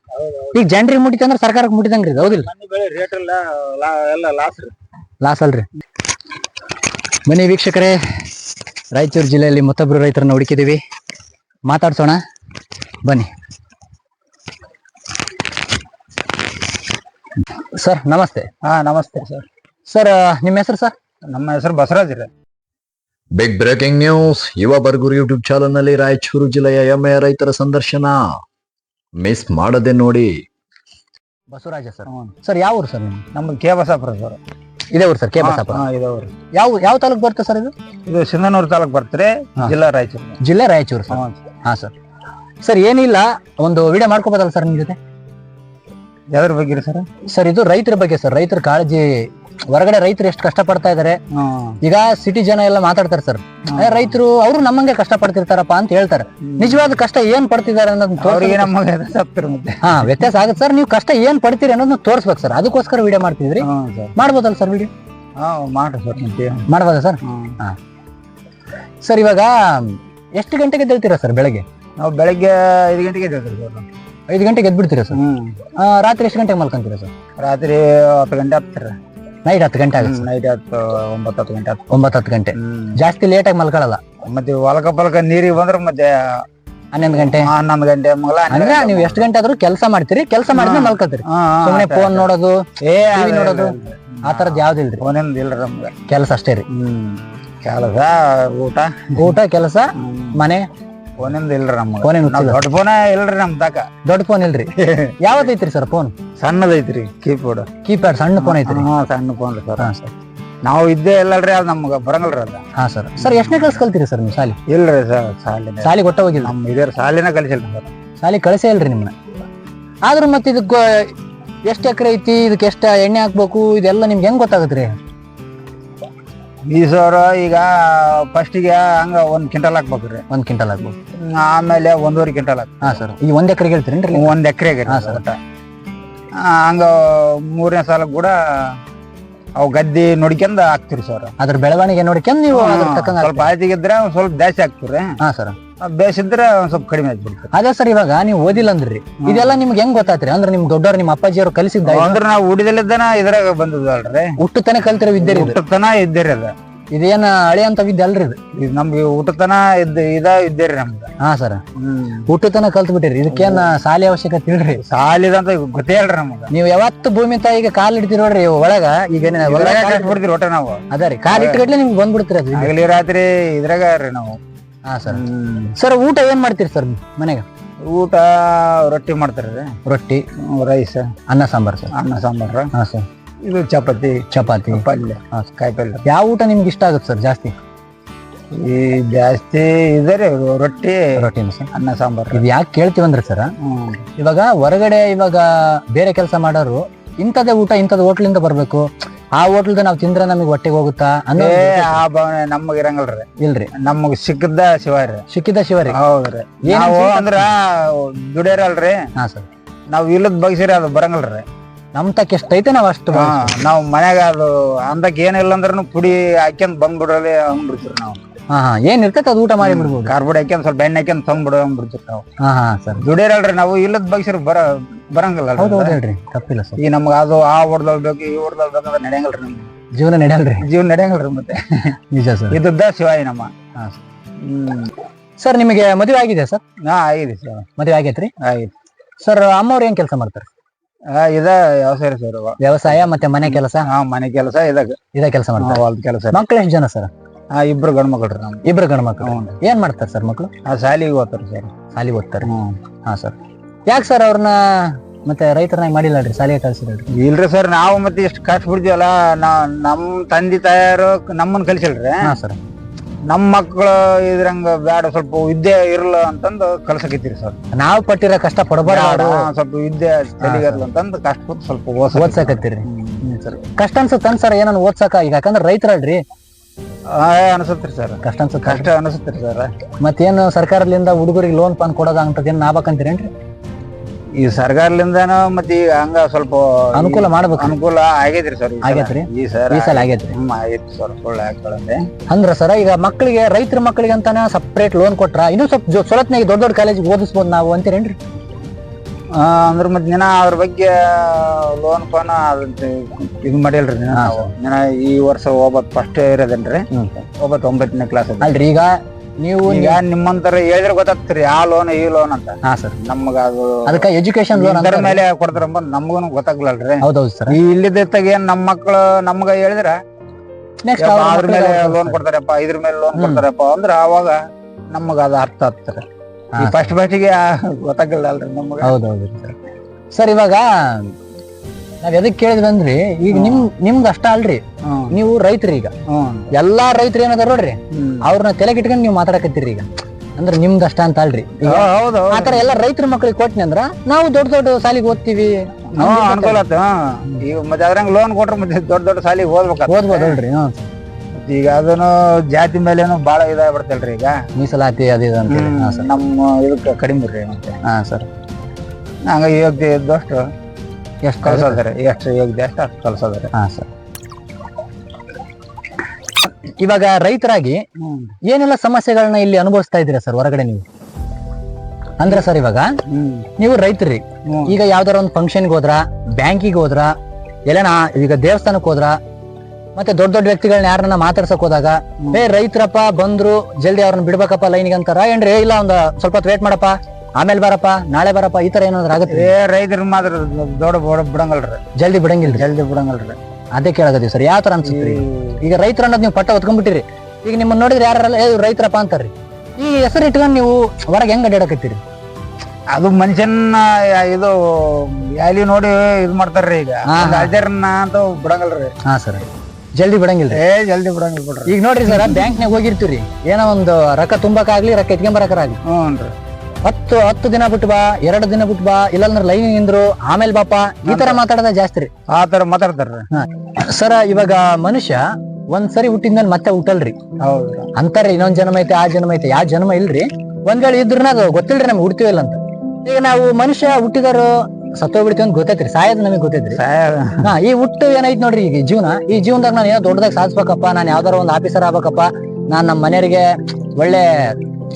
Speaker 1: ಈಗ ಜನರಿಗೆ ಮುಟ್ಟಿತ ಅಂದ್ರೆ ಸರ್ಕಾರಕ್ಕೆ ಮುಟ್ಟಿದಂಗ್ರಿ ಹೌದಿಲ್ಲ
Speaker 2: ಲಾಸ್
Speaker 1: ಅಲ್ರಿ. ಮನೆ ವೀಕ್ಷಕರೇ ರಾಯಚೂರು ಜಿಲ್ಲೆಯಲ್ಲಿ ಮತ್ತೊಬ್ರು ರೈತರನ್ನ ಹುಡುಕಿದೀವಿ. ಮಾತಾಡ್ಸೋಣ. ಬನ್ನಿ. ಸರ್ ನಮಸ್ತೆ
Speaker 2: ಹಾ ನಮಸ್ತೆ ಸರ್
Speaker 1: ಸರ್ ನಿಮ್ಮ ಹೆಸರು ಸರ್
Speaker 2: ನಮ್ಮ ಹೆಸರು ಬಸವರಾಜ್ ರೀ.
Speaker 3: ಬಿಗ್ ಬ್ರೇಕಿಂಗ್ ನ್ಯೂಸ್ ಯುವ ಬರ್ಗೂರ್ ಯೂಟ್ಯೂಬ್ ಚಾನಲ್ನಲ್ಲಿ ರಾಯಚೂರು ಜಿಲ್ಲೆಯ ಹೆಮ್ಮೆಯ ರೈತರ ಸಂದರ್ಶನ. ಮಿಸ್ ಮಾಡದೆ ನೋಡಿ.
Speaker 1: ಬಸವರಾಜ ಸರ್. ಸರ್ ಯಾವ ಊರು ಸರ್ ನಿಮ್ದು
Speaker 2: ನಮ್ದು ಕೆ ಬಸಾಪುರ ಸರ್
Speaker 1: ಇದೇ ಊರು ಸರ್ ಕೆ ಬಸಾಪುರ
Speaker 2: ಇದೆ ಊರು.
Speaker 1: ಯಾವ ಯಾವ ತಾಲೂಕು ಬರುತ್ತೆ ಸರ್ ಇದು?
Speaker 2: ಇದು ಸಿಂಧನೂರು ತಾಲೂಕ್ ಬರ್ತಾರೆ
Speaker 1: ಹಾ.
Speaker 2: ಜಿಲ್ಲಾ ರಾಯಚೂರು.
Speaker 1: ಜಿಲ್ಲೆ ರಾಯಚೂರು ಸರ್
Speaker 2: ಹಾ.
Speaker 1: ಹಾ ಸರ್ ಸರ್ ಏನಿಲ್ಲ ಒಂದು ವಿಡಿಯೋ ಮಾಡ್ಕೋಬೋದಲ್ಲ ಸರ್ ನಿಮ್ ಜೊತೆ?
Speaker 2: ಯಾವ್ದ್ರ ಬಗ್ಗೆ ಸರ್?
Speaker 1: ಸರ್ ಇದು ರೈತರ ಬಗ್ಗೆ ಸರ್. ರೈತರ ಕಾಳಜಿ ಹೊರಗಡೆ ರೈತರು ಎಷ್ಟು ಕಷ್ಟ ಪಡ್ತಾ ಇದಾರೆ ಈಗ ಸಿಟಿ ಜನ ಎಲ್ಲ ಮಾತಾಡ್ತಾರೆ ಸರ್. ರೈತರು ಅವರು ನಮ್ಮಂಗೆ ಕಷ್ಟ ಪಡ್ತಿರ್ತಾರಪ್ಪ ಅಂತ ಹೇಳ್ತಾರೆ. ನಿಜವಾದ ಕಷ್ಟ ಏನ್ ಪಡ್ತಿದ್ದಾರೆ ಅನ್ನೋದನ್ನ ಹಾ ವ್ಯತ್ಯಾಸ ಆಗುತ್ತೆ ಸರ್. ನೀವು ಕಷ್ಟ ಏನ್ ಪಡ್ತೀರಿ ಅನ್ನೋದನ್ನ ತೋರಿಸ್ಬೇಕು ಸರ್. ಅದಕ್ಕೋಸ್ಕರ ವಿಡಿಯೋ ಮಾಡ್ತಿದ್ರಿ. ಮಾಡ್ಬೋದಲ್ಲ ಸರ್ ವಿಡಿಯೋ
Speaker 2: ಹಾ ಮಾಡ್ರಿ ಸರ್
Speaker 1: ಮಾಡ್ಬೋದಾ ಸರ್? ಸರ್ ಇವಾಗ ಎಷ್ಟು ಗಂಟೆಗೆ ಎದ್ದೇಳ್ತೀರಾ ಸರ್ ಬೆಳಗ್ಗೆ?
Speaker 2: ನಾವು ಬೆಳಗ್ಗೆ ಐದು ಗಂಟೆಗೆ ಎದ್ದೇಳ್ತೀವಿ ಸರ್.
Speaker 1: ಐದು ಗಂಟೆಗೆ ಎದ್ಬಿಡ್ತೀರಾ ಸರ್?
Speaker 2: ಹ್ಮ್.
Speaker 1: ಆ, ರಾತ್ರಿ ಎಷ್ಟು ಗಂಟೆಗೆ ಮಲ್ಕೊಂತೀರಾ ಸರ್?
Speaker 2: ರಾತ್ರಿ ಹತ್ತು ಗಂಟೆ ಹತ್ತರ
Speaker 1: ನೈಟ್ ಹತ್ತು ಗಂಟೆ ಆಗುತ್ತೆ
Speaker 2: ನೈಟ್ ಹತ್ತು ಒಂಬತ್ತು ಹತ್ತು ಗಂಟೆ ಹತ್ತು
Speaker 1: ಒಂಬತ್ತು ಹತ್ತು ಗಂಟೆ.
Speaker 2: ಹ್ಮ್.
Speaker 1: ಜಾಸ್ತಿ ಲೇಟಾಗಿ ಮಲ್ಕೊಳ್ಳಲ್ಲ
Speaker 2: ಮತ್ತೆ ಹೊಲಕ ಪಲಕ ನೀರಿಗೆ ಬಂದ್ರೆ ಮತ್ತೆ
Speaker 1: ಹನ್ನೊಂದು ಗಂಟೆ.
Speaker 2: ಹನ್ನೊಂದು ಗಂಟೆ ಮಗಳ
Speaker 1: ಅಂದ್ರೆ ನೀವು ಎಷ್ಟು ಗಂಟೆ ಆದ್ರೂ ಕೆಲಸ ಮಾಡ್ತೀರಿ ಕೆಲಸ ಮಾಡಿದ್ರೆ ಮಲ್ಕೋತೀರಿ. ಸುಮ್ಮನೆ ಫೋನ್ ನೋಡೋದು
Speaker 2: ಏ
Speaker 1: TV ನೋಡೋದು ಆ ತರದ್ ಯಾವ್ದಿಲ್ರಿ
Speaker 2: ಒಂದೊಂದು ಇಲ್ರಿ ನಮ್ಗೆ.
Speaker 1: ಕೆಲಸ ಅಷ್ಟೇ ರೀ.
Speaker 2: ಹ್ಮ್. ಕೆಲಸ ಊಟ?
Speaker 1: ಊಟ ಕೆಲಸ ಮನೆ
Speaker 2: ಫೋನಿಂದ ಇಲ್ರಿ ನಮ್ಗೆ
Speaker 1: ಫೋನ್ ಏನ್
Speaker 2: ನಾವ್ ದೊಡ್ಡ ಫೋನ ಇಲ್ರಿ ನಮ್ ತಾಕ.
Speaker 1: ದೊಡ್ಡ ಫೋನ್ ಇಲ್ರಿ? ಯಾವತ್ತೈತ್ರಿ ಸರ್ ಫೋನ್?
Speaker 2: ಸಣ್ಣದೈತ್ರಿ ಕೀಬೋರ್ಡ್
Speaker 1: ಕೀಪ್ಯಾಡ್. ಸಣ್ಣ ಫೋನ್ ಐತ್ರಿ?
Speaker 2: ಹಾ ಸಣ್ಣ ಫೋನ್ ರೀ ಸರ್.
Speaker 1: ಹಾ ಸರ್.
Speaker 2: ನಾವು ಇದ್ದೇ ಇಲ್ಲಲ್ರಿ ಅದು ನಮ್ಗ ಬರಂಗಲ್ರಿ ಅದ.
Speaker 1: ಹಾ ಸರ್. ಸರ್ ಎಷ್ಟನೇ ಕ್ಲಾಸ್ ಕಲ್ತೀರಿ ಸರ್ ನೀವು ಸಾಲಿ
Speaker 2: ಇಲ್ರಿ ಸರ್ ಸಾಲಿ
Speaker 1: ಸಾಲಿ ಕೊಟ್ಟ ಹೋಗಿಲ್ಲ
Speaker 2: ನಮ್ಮ ಇದೇ ಸಾಲಿನ ಕಲಿಸಿಲ್ಲ ಸರ್.
Speaker 1: ಸಾಲಿ ಕಳಿಸೇ ಇಲ್ರಿ ನಿಮ್ಮನ್ನ ಆದ್ರೂ ಮತ್ತೆ ಇದಕ್ಕೆ ಎಷ್ಟು ಎಕರೆ ಐತಿ ಇದಕ್ಕೆ ಎಷ್ಟು ಎಣ್ಣೆ ಹಾಕ್ಬೇಕು ಇದೆಲ್ಲ ನಿಮ್ಗೆ ಹೆಂಗ್ ಗೊತ್ತಾಗತ್ರಿ?
Speaker 2: ಈ ಸಾವಿರ ಈಗ ಫಸ್ಟಿಗೆ ಹಂಗ ಒಂದ್ ಕ್ವಿಂಟಲ್ ಹಾಕ್ಬೇಕ್ರಿ
Speaker 1: ಒಂದ್ ಕ್ವಿಂಟಲ್ ಹಾಕ್ಬೇಕು.
Speaker 2: ಆಮೇಲೆ ಒಂದೂವರೆ ಕ್ವಿಂಟಲ್ ಹಾಕ್
Speaker 1: ಹಾ ಸರ್. ಈ ಒಂದ್ ಎಕರೆಗೆ ಹೇಳ್ತೀರೇನ್ರಿ
Speaker 2: ಒಂದ್ ಎಕರೆಗೆ
Speaker 1: ಹಾ, ಸರ್.
Speaker 2: ಹಂಗ ಮೂರನೇ ಸಾಲ ಕೂಡ ಅವು ಗದ್ದಿ ನೋಡ್ಕೊಂಡ್ ಹಾಕ್ತಿರಿ ಸರ್.
Speaker 1: ಅದ್ರ ಬೆಳವಣಿಗೆ ನೋಡ್ಕೊಂಡ್ ನೀವು ಅದ್ರ ತಕ್ಕಂಗ
Speaker 2: ಸ್ವಲ್ಪ ಆಯ್ತಿಗಿದ್ರೆ ಒಂದ್ ಸ್ವಲ್ಪ ಜಾಸ್ತಿ ಹಾಕ್ತಿರಿ.
Speaker 1: ಹಾ ಸರ್.
Speaker 2: ಬೇಸಿದ್ರೆ ಒಂದ್ ಸ್ವಲ್ಪ ಕಡಿಮೆ ಆಗ್ಬಿಡ್ತು
Speaker 1: ಅದೇ ಸರ್ ಇವಾಗ ನೀವು ಓದಿಲ್ಲ ಅಂದ್ರಿ. ಇದೆಲ್ಲ ನಿಮ್ಗೆ ಹೆಂಗ್ ಗೊತ್ತಾತ್ರಿ? ಅಂದ್ರೆ ನಿಮ್ ದೊಡ್ಡವ್ರು ನಿಮ್ಮ ಅಪ್ಪಾಜಿಯವರು ಕಲಿಸಿದ್ದ
Speaker 2: ಅಂದ್ರೆ ನಾವು ಉಡಿದಲ್ಲಿದ್ದನ ಇದ್ರಾಗ ಬಂದದಲ್ರಿ
Speaker 1: ಹುಟ್ಟುತ್ತಾನೆ ಕಲ್ತಿರೋ ವಿದ್ಯೆ ರೀ ಇದು.
Speaker 2: ಊಟತನ ಇದ್ದೇರಿ ಅದ.
Speaker 1: ಇದೇನ ಹಳೆ ಅಂತ ವಿದ್ಯೆ ಅಲ್ರಿ ಇದು?
Speaker 2: ಇದು ನಮ್ಗೆ ಊಟತನ ಇದ್ದ ಇದ ಇದ್ದೇರಿ ನಮ್ಗ
Speaker 1: ಹಾ ಸರ್.
Speaker 2: ಹ್ಮ್.
Speaker 1: ಹುಟ್ಟುತ್ತಾನೆ ಕಲ್ತ್ ಬಿಟ್ಟಿರಿ ಇದಕ್ಕೇನ ಸಾಲಿ ಅವಶ್ಯಕತೆ ಇಲ್ರಿ?
Speaker 2: ಸಾಲಿದಂತ ಗೊತ್ತೇ ಇಲ್ರಿ ನಮಗ.
Speaker 1: ನೀವು ಯಾವತ್ತು ಭೂಮಿ ತಾಯಿಗೆ ಕಾಲ್ ಇಡ್ತೀರಿ ನೋಡ್ರಿ ಒಳಗ ಈಗ
Speaker 2: ಇದ್ರಾಗ ಕಟ್ಬಿಡ್ತೀರಿ ಒಟ್ಟ ನಾವು.
Speaker 1: ಅದ ರೀ. ಕಾಲ್ ಇಟ್ಟಗಟ್ಲೆ ನಿಮ್ಗೆ ಬಂದ್ಬಿಡ್ತೀರಿ ಅದು
Speaker 2: ಹಗಲಿ ರಾತ್ರಿ ಇದ್ರಾಗ ರೀ ನಾವು.
Speaker 1: ಹಾ ಸರ್. ಸರ್ ಊಟ ಏನ್ ಮಾಡ್ತೀರಿ ಸರ್ ಮನೆಗೆ?
Speaker 2: ಊಟ ರೊಟ್ಟಿ ಮಾಡ್ತಾರ್ರಿ
Speaker 1: ರೊಟ್ಟಿ
Speaker 2: ರೈಸ್
Speaker 1: ಅನ್ನ ಸಾಂಬಾರ್ ಸರ್
Speaker 2: ಅನ್ನ ಸಾಂಬಾರ.
Speaker 1: ಹಾ ಸರ್
Speaker 2: ಇದು ಚಪಾತಿ.
Speaker 1: ಚಪಾತಿ.
Speaker 2: ಪಲ್ಯ.
Speaker 1: ಹಾ.
Speaker 2: ಕಾಯಿ ಪಲ್ಯ.
Speaker 1: ಯಾವ ಊಟ ನಿಮ್ಗೆ ಇಷ್ಟ ಆಗುತ್ತೆ ಸರ್ ಜಾಸ್ತಿ?
Speaker 2: ಈ ಜಾಸ್ತಿ ಇದೆ ರೊಟ್ಟಿ
Speaker 1: ರೊಟ್ಟಿ ಸರ್
Speaker 2: ಅನ್ನ ಸಾಂಬಾರ್.
Speaker 1: ಇದು ಯಾಕೆ ಕೇಳ್ತೀವಂದ್ರೆ ಸರ್ ಇವಾಗ ಹೊರಗಡೆ ಇವಾಗ ಬೇರೆ ಕೆಲಸ ಮಾಡೋರು ಇಂಥದೇ ಊಟ ಇಂಥದ್ದು ಹೋಟ್ಲಿಂದ ಬರ್ಬೇಕು. ಆ ಹೋಟ್ಲ್ದ ನಾವು ತಿಂದ್ರೆ ನಮಗೆ ಹೊಟ್ಟೆಗೆ ಹೋಗುತ್ತಾ ಅನ್ನೋ
Speaker 2: ಏ ಆ ಭಾವನೆ ನಮಗ್ ಇರಂಗಲ್ರಿ.
Speaker 1: ಇಲ್ರಿ.
Speaker 2: ನಮಗ್ ಸಿಕ್ಕದ ಶಿವಾರಿ ಸಿಕ್ಕಿದ್ದ
Speaker 1: ಸಿಕ್ಕಿದ ಶಿವರಿ
Speaker 2: ಹೌದ್ರಿ.
Speaker 1: ಏನ್
Speaker 2: ನಾವು? ಅಂದ್ರ ದುಡಿಯರಲ್ರಿ.
Speaker 1: ಹಾ ಸರ್.
Speaker 2: ನಾವ್ ಇಲ್ಲದ್ ಬಗ್ಸಿರಿ ಅದು ಬರಂಗಲ್ರಿ.
Speaker 1: ನಮ್ ತಕ್ಕ ಎಷ್ಟೈತೆ ನಾವ್ ಅಷ್ಟು
Speaker 2: ಹಾ, ನಾವ್ ಮನ್ಯಾಗ ಅದು ಅಂದಕ್ಕೆ ಏನಿಲ್ಲ ಅಂದ್ರೂ ಪುಡಿ ಹಾಕ್ಯಂದ್ ಬಂದ್ಬಿಡ್ರಿ ಅಂದ್ಬಿಡ್ತೀರಿ ನಾವು.
Speaker 1: ಹಾ ಹಾ. ಏನ್ ಇರ್ತೈತೆ ಅದು ಊಟ ಮಾಡಿ ಬಿಡ್ಬೋದು?
Speaker 2: ಕಾರ್ಬೋಡ್ ಹಾಕ್ಯಂದ್ ಸ್ವಲ್ಪ ಬೆಣ್ಣೆ ಹಾಕ್ಯಂದ್ ತಂದ್ಬಿಡೋ ಅಂದ್ಬಿಡ್ತೀರಿ ನಾವು.
Speaker 1: ಹಾ ಹಾ ಸರ್.
Speaker 2: ದುಡಿಯರಲ್ರಿ ನಾವು ಇಲ್ಲದ ಬಗ್ಸಿರ್ ಬರ ಬರಂಗಿಲ್ಲ
Speaker 1: ಹೌದು ಹೌದು ಹೇಳ್ರಿ. ತಪ್ಪಿಲ್ಲ ಸರ್.
Speaker 2: ಈಗ ನಮ್ಗ ಅದು ಆ ಹೊಡ್ದಲ್ ಬೇಕು ಈ ಹೊಡ್ದಲ್ ಬೇಕು ಅಂದ್ರೆ ನಡೆಯಂಗಿಲ್ರಿ ನಮ್ಗೆ.
Speaker 1: ಜೀವನ ನಡೆಯಲ್ರಿ.
Speaker 2: ಜೀವನ ನಡೆಯಂಗಲ್ರಿ ಮತ್ತೆ.
Speaker 1: ನಿಜ ಸರ್.
Speaker 2: ಇದ್ದದ್ದ ಶಿವಾಯಿ ನಮ್ಮ.
Speaker 1: ಹಾ.
Speaker 2: ಹ್ಮ್.
Speaker 1: ಸರ್ ನಿಮಗೆ ಮದುವೆ ಆಗಿದೆ ಸರ್?
Speaker 2: ಹಾ ಆಗಿದೆ ಸರ್.
Speaker 1: ಮದುವೆ ಆಗೈತ್ರಿ?
Speaker 2: ಆಗಿದೆ.
Speaker 1: ಸರ್ ಅಮ್ಮವ್ರು ಏನ್ ಕೆಲಸ ಮಾಡ್ತಾರೆ?
Speaker 2: ಆ, ಇದ ವ್ಯವಸಾಯ ಸರ್
Speaker 1: ವ್ಯವಸಾಯ ಮತ್ತೆ ಮನೆ ಕೆಲಸ?
Speaker 2: ಹಾ ಮನೆ ಕೆಲಸ ಇದಾಗ
Speaker 1: ಇದೇ ಕೆಲಸ ಮಾಡ್ತಾರೆ.
Speaker 2: ಹೊಲ್ದ ಕೆಲಸ
Speaker 1: ಮಕ್ಳು ಎಷ್ಟು ಜನ ಸರ್?
Speaker 2: ಹಾ ಇಬ್ರು ಗಂಡ್ ನಮ್ಗೆ
Speaker 1: ಇಬ್ರು ಗಂಡು ಮಕ್ಳು? ಏನ್ ಮಾಡ್ತಾರೆ ಸರ್ ಮಕ್ಳು?
Speaker 2: ಆ ಶಾಲಿಗೆ ಓದ್ತಾರೆ ಸರ್.
Speaker 1: ಸಾಲಿ ಓದ್ತಾರೆ?
Speaker 2: ಹ್ಮ್
Speaker 1: ಹಾ ಸರ್. ಯಾಕೆ ಸರ್ ಅವ್ರನ್ನ ಮತ್ತೆ ರೈತರನ್ನಾಗಿ ಮಾಡಿಲ್ಲ ರೀ? ಶಾಲೆಗೆ ಕಳ್ಸಿದ್ರಿ
Speaker 2: ಇಲ್ರಿ ಸರ್ ನಾವು ಮತ್ತೆ ಇಷ್ಟು ಕಷ್ಟ ಬಿಡ್ತೀವಲ್ಲ ನಾ ನಮ್ ತಂದೆ ತಾಯಾರು ನಮ್ಮನ್ನ ಕಲ್ಸಿಲ್ರಿ
Speaker 1: ಹಾ ಸರ್.
Speaker 2: ನಮ್ಮ ಮಕ್ಕಳು ಇದ್ರಂಗ ಬ್ಯಾಡ ಸ್ವಲ್ಪ ವಿದ್ಯೆ ಇರಲ್ಲ ಅಂತಂದು ಕಲ್ಸಕತ್ತೀರಿ ಸರ್.
Speaker 1: ನಾವು ಪಟ್ಟಿರೋ ಕಷ್ಟ ಪಡಬಾರ್ದು
Speaker 2: ಸ್ವಲ್ಪ ವಿದ್ಯೆ ತಲೆಗಿರಲ್ಲ ಅಂತಂದು ಕಷ್ಟಪಟ್ಟು ಸ್ವಲ್ಪ ಓದ್ಸ
Speaker 1: ಓದ್ಸಕತ್ತೀರಿ. ಸರ್. ಕಷ್ಟ ಅನ್ಸುತ್ತೆ ಸರ್ ಏನನ್ನ ಓದ್ಸಕ? ಈಗ ಯಾಕಂದ್ರೆ ರೈತರಲ್ರಿ
Speaker 2: ಅನ್ಸತ್ರಿ ಸರ್.
Speaker 1: ಕಷ್ಟ ಅನ್ಸುತ್ತೆ.
Speaker 2: ಕಷ್ಟ ಅನಿಸುತ್ತೆ ಸರ್.
Speaker 1: ಮತ್ತೇನು ಸರ್ಕಾರದಿಂದ ಹುಡುಗರಿಗೆ ಲೋನ್ ಪಾನ್ ಕೊಡೋದ ಅಂತದೇನು ನಾಬೇಕಂತೀರೇನ್ರಿ
Speaker 2: ಈ ಸರ್ಕಾರದಿಂದ ಮತ್ತೆ ಈಗ ಹಂಗ ಸ್ವಲ್ಪ
Speaker 1: ಅನುಕೂಲ ಮಾಡ್ಬೇಕು
Speaker 2: ಅನುಕೂಲ ಆಗೈತ್ರಿ ಸರ್
Speaker 1: ಆಗೈತ್ರಿ?
Speaker 2: ಈ ಸರ್
Speaker 1: ಈ ಸಲ ಆಗೈತ್ರಿ
Speaker 2: ಹ್ಮ್ ಆಗೈತ್ರಿ ಸರ್. ಸುಳ್ಳು ಹಾಕೊಳ್ಳಂದೆ
Speaker 1: ಅಂದ್ರ ಸರ ಈಗ ಮಕ್ಕಳಿಗೆ ರೈತರ ಮಕ್ಕಳಿಗೆ ಅಂತಾನೆ ಸಪ್ರೇಟ್ ಲೋನ್ ಕೊಟ್ರ ಇನ್ನೂ ಸ್ವಲ್ಪ ಜೊ- ಸೊಲತ್ನಾಗ ದೊಡ್ಡ ದೊಡ್ಡ ಕಾಲೇಜಿಗೆ ಓದಿಸ್ಬೋದು ನಾವು ಅಂತೀರೇನ್ರಿ?
Speaker 2: ಅಂದ್ರ ಮತ್ ದಿನ ಅದ್ರ ಬಗ್ಗೆ ಲೋನ್ ಫೋನ್ ಇದು ಮಾಡಿಲ್ರಿ ದಿನ ನಾವು. ದಿನ ಈ ವರ್ಷ ಒಬ್ಬತ್ ಫಸ್ಟ್ ಇರೋದೇನ್ರಿ ಒಬ್ಬತ್ ಒಂಬತ್ತನೇ ಕ್ಲಾಸ್
Speaker 1: ಅಲ್ರಿ ಈಗ ನೀವು
Speaker 2: ಈಗ ನಿಮ್ಮಂತರ ಹೇಳಿದ್ರೆ ಗೊತ್ತಾಗ್ತರಿ ಆ ಲೋನ್ ಈ ಲೋನ್ ಅಂತ.
Speaker 1: ಹಾ ಸರ್.
Speaker 2: ನಮ್ಗ ಅದು
Speaker 1: ಅದಕ್ಕೆ ಎಜುಕೇಶನ್ ಲೋನ್
Speaker 2: ಅದರ ಮೇಲೆ ಕೊಡ್ತಾರ ನಮಗೂ ಗೊತ್ತಾಗ್ಲಲ್ರಿ.
Speaker 1: ಹೌದೌದು ಸರ್.
Speaker 2: ಇಲ್ಲಿದ್ದ ಇಲ್ಲಿದ್ದಾಗ ಏನ್ ನಮ್ಮ ಮಕ್ಕಳು ನಮ್ಗ ಹೇಳಿದ್ರ ಅದ್ರ ಮೇಲೆ ಲೋನ್ ಕೊಡ್ತಾರಪ್ಪ ಇದ್ರ ಮೇಲೆ ಲೋನ್ ಕೊಡ್ತಾರಪ್ಪ ಅಂದ್ರ ಅವಾಗ ನಮಗ ಅದು ಅರ್ಥ ಆಗ್ತಾರೆ. ಫಸ್ಟ್ ಫಸ್ಟಿಗೆ ಗೊತ್ತಾಗಲ್ಲ ಅಲ್ರಿ ನಮಗ.
Speaker 1: ಹೌದೌದು ಸರ್ ಸರ್ ಇವಾಗ ನಾವ್ ಎದಕ್ ಕೇಳಿದ್ವಿ ಅಂದ್ರಿ ಈಗ ನಿಮ್ ನಿಮ್ದು ಅಷ್ಟ ಅಲ್ರಿ. ನೀವು ರೈತರಿ ಈಗ. ಎಲ್ಲಾ ರೈತರು ಏನದಾರ ನೋಡ್ರಿ ಅವ್ರನ್ನ ತಲೆಗೆ ಇಟ್ಕೊಂಡು ನೀವು ಮಾತಾಡಕತ್ತೀರಿ ಈಗ. ಅಂದ್ರೆ ನಿಮ್ದು ಅಷ್ಟ ಅಂತ ಅಲ್ರಿ.
Speaker 2: ಹೌದು
Speaker 1: ಆತರ ಎಲ್ಲ ರೈತರ ಮಕ್ಳಿಗೆ ಕೊಟ್ನಿ ಅಂದ್ರ ನಾವು ದೊಡ್ಡ ದೊಡ್ಡ ಸಾಲಿಗೆ ಓದ್ತೀವಿ.
Speaker 2: ಅನುಕೂಲ ಆತ ಈಗ ಮತ್ತೆ ಅದ್ರಂಗ ಲೋನ್ ಕೊಟ್ರ ಮತ್ತೆ ದೊಡ್ಡ ದೊಡ್ಡ ಸಾಲಿಗೆ ಓದ್ಬೇಕು
Speaker 1: ಓದ್ಬೋದಲ್ರಿ ಹ್ಮ್.
Speaker 2: ಈಗ ಅದನ್ನು ಜಾತಿ ಮೇಲೇನು ಬಾಳ ಇದಾಗ್ಬಿಡ್ತಲ್ರಿ ಈಗ.
Speaker 1: ಮೀಸಲಾತಿ ಅದು ಇದು ಅಂತ. ಸರ್.
Speaker 2: ನಮ್ಮ ಇದಕ್ಕೆ ಕಡಿಮೆ ರೀ ಮತ್ತೆ.
Speaker 1: ಹಾ ಸರ್.
Speaker 2: ಹಂಗ ಯೋಗ್ಯ ಇದ್ದಷ್ಟು
Speaker 1: ಎಷ್ಟು
Speaker 2: ಕಳ್ಸೋದಾರೆ ಎಷ್ಟು ಯೋಗ್ಯ ಅಷ್ಟು ಅಷ್ಟು ಕಳ್ಸೋದಾರೆ.
Speaker 1: ಹಾ ಸರ್. ಇವಾಗ ರೈತರಾಗಿ ಏನೆಲ್ಲ ಸಮಸ್ಯೆಗಳನ್ನ ಇಲ್ಲಿ ಅನುಭವಿಸ್ತಾ ಇದ್ದೀರಾ ಸರ್ ಹೊರಗಡೆ ನೀವು? ಅಂದ್ರೆ ಸರ್ ಇವಾಗ ನೀವು ರೈತರಿ. ಈಗ ಯಾವ್ದಾರ ಒಂದು ಫಂಕ್ಷನ್ಗೆ ಹೋದ್ರ ಬ್ಯಾಂಕಿಗೆ ಹೋದ್ರ ಎಲ್ಲನ ಈಗ ದೇವಸ್ಥಾನಕ್ಕೆ ಹೋದ್ರ ಮತ್ತೆ ದೊಡ್ಡ ದೊಡ್ಡ ವ್ಯಕ್ತಿಗಳನ್ನ ಯಾರನ್ನ ಮಾತಾಡ್ಸಕ್ ಹೋದಾಗ ಏ ರೈತರಪ್ಪ ಬಂದ್ರು ಜಲ್ದಿ ಅವ್ರನ್ನ ಬಿಡ್ಬೇಕಪ್ಪ ಲೈನ್ಗೆ ಅಂತಾರ. ಏನ್ರಿ ಇಲ್ಲ ಒಂದ್ ಸ್ವಲ್ಪ ಹೊತ್ತು ವೇಟ್ ಮಾಡಪ್ಪ ಆಮೇಲೆ ಬರಪ್ಪ ನಾಳೆ ಬರಪ್ಪ ಈ ತರ ಏನಾದ್ರು ಆಗುತ್ತೆ?
Speaker 2: ಏ ರೈತರ ಮಾತ್ರ ದೊಡ್ಡ ಬಡ ಬಿಡಂಗಲ್ರಿ.
Speaker 1: ಜಲ್ದಿ ಬಿಡಂಗಿಲ್ರಿ.
Speaker 2: ಜಲ್ದಿ ಬಿಡಂಗಲ್ರಿ.
Speaker 1: ಅದೇ ಕೇಳಗತ್ತೀವಿ ಸರ್ ಯಾವ ತರ ಅನ್ಸುತ್ತೆ ಈಗ? ರೈತರ ಅನ್ನೋದು ನೀವು ಪಟ್ಟ ಹೊತ್ಕೊಂಡ್ಬಿಟ್ಟಿರಿ. ಈಗ ನಿಮ್ಮನ್ನ ನೋಡಿದ್ರೆ ಯಾರಲ್ಲ ಏ ರೈತರಪ್ಪ ಅಂತಾರ್ರಿ. ಈ ಹೆಸರು ಇಟ್ಕೊಂಡು ನೀವು ಹೊರಗೆ ಹೆಂಗ್ ಅಡ್ಡಾಡಕತ್ತೀರಿ
Speaker 2: ಅದು ಮನುಷ್ಯನ್ನ ಇದು ಯಾಲಿ ನೋಡಿ ಇದು ಮಾಡ್ತಾರ್ರಿ ಈಗ. ಅಜರ್ನ ಅಂತ ಬಿಡಂಗಲ್ರಿ.
Speaker 1: ಹಾ ಸರ್. ಜಲ್ದಿ ಬಿಡಂಗಿಲ್ಲ
Speaker 2: ಏ ಜಲ್ದಿ ಬಿಡಂಗಿಲ್ಲ ಬಿಡ್ರಿ.
Speaker 1: ಈಗ ನೋಡ್ರಿ ಸರ್ ಬ್ಯಾಂಕ್ನಾಗ ಹೋಗಿರ್ತೀರಿ ಏನೋ ಒಂದು ರೊಕ್ಕ ತುಂಬಕ್ಕಾಗ್ಲಿ ರೊಕ್ಕ ಎತ್ಕೊಂಬರಕ್ಕಾಗ್ಲಿ
Speaker 2: ಹ್ಞೂನ್ರಿ
Speaker 1: ಹತ್ತು ಹತ್ತು ದಿನ ಬಿಟ್ಟು ಬಾ ಎರಡು ದಿನ ಬಿಟ್ಟು ಬಾ ಇಲ್ಲಾಂದ್ರೆ ಲೈನ್ ನಿಂದ್ರು ಆಮೇಲೆ ಬಾಪ ಈ ತರ ಮಾತಾಡೋದ ಜಾಸ್ತಿ ರೀ.
Speaker 2: ಆ ತರ ಮಾತಾಡ್ತಾರ
Speaker 1: ಸರ ಇವಾಗ ಮನುಷ್ಯ ಒಂದ್ಸರಿ ಹುಟ್ಟಿದ್ಮೇಲೆ ಮತ್ತೆ ಹುಟ್ಟಲ್ರಿ.
Speaker 2: ಹೌದು
Speaker 1: ಅಂತಾರೆ ಇನ್ನೊಂದ್ ಜನ್ಮ ಐತೆ ಆ ಜನ್ಮ ಐತೆ ಯಾವ ಜನ್ಮ ಇಲ್ರಿ. ಒಂದ್ ವೇಳೆ ಇದ್ರನ್ನ ಅದು ಗೊತ್ತಿಲ್ರಿ ನಮ್ಗೆ ಹುಡ್ತೀವಿಲ್ಲ ಅಂತ. ಈಗ ನಾವು ಮನುಷ್ಯ ಹುಟ್ಟಿದಾರು ಸತ್ತೋಗ್ಬಿಡ್ತೀವಿ ಅಂತ ಗೊತ್ತೈತ್ರಿ. ಸಾಯದ್ ನಮಗೆ ಗೊತ್ತೈತ್ರಿ. ಹಾ ಈ ಹುಟ್ಟು ಏನೈತ್ ನೋಡ್ರಿ ಈಗ ಈ ಜೀವನ. ಈ ಜೀವನದಾಗ ನಾನು ಏನೋ ದೊಡ್ಡದಾಗ ಸಾಧಿಸ್ಬೇಕಪ್ಪ ನಾನು ಯಾವ್ದಾರ ಒಂದು ಆಫೀಸರ್ ಆಗ್ಬೇಕಪ್ಪ ನಾನ್ ನಮ್ಮ ಮನೆಯವರಿಗೆ ಒಳ್ಳೆ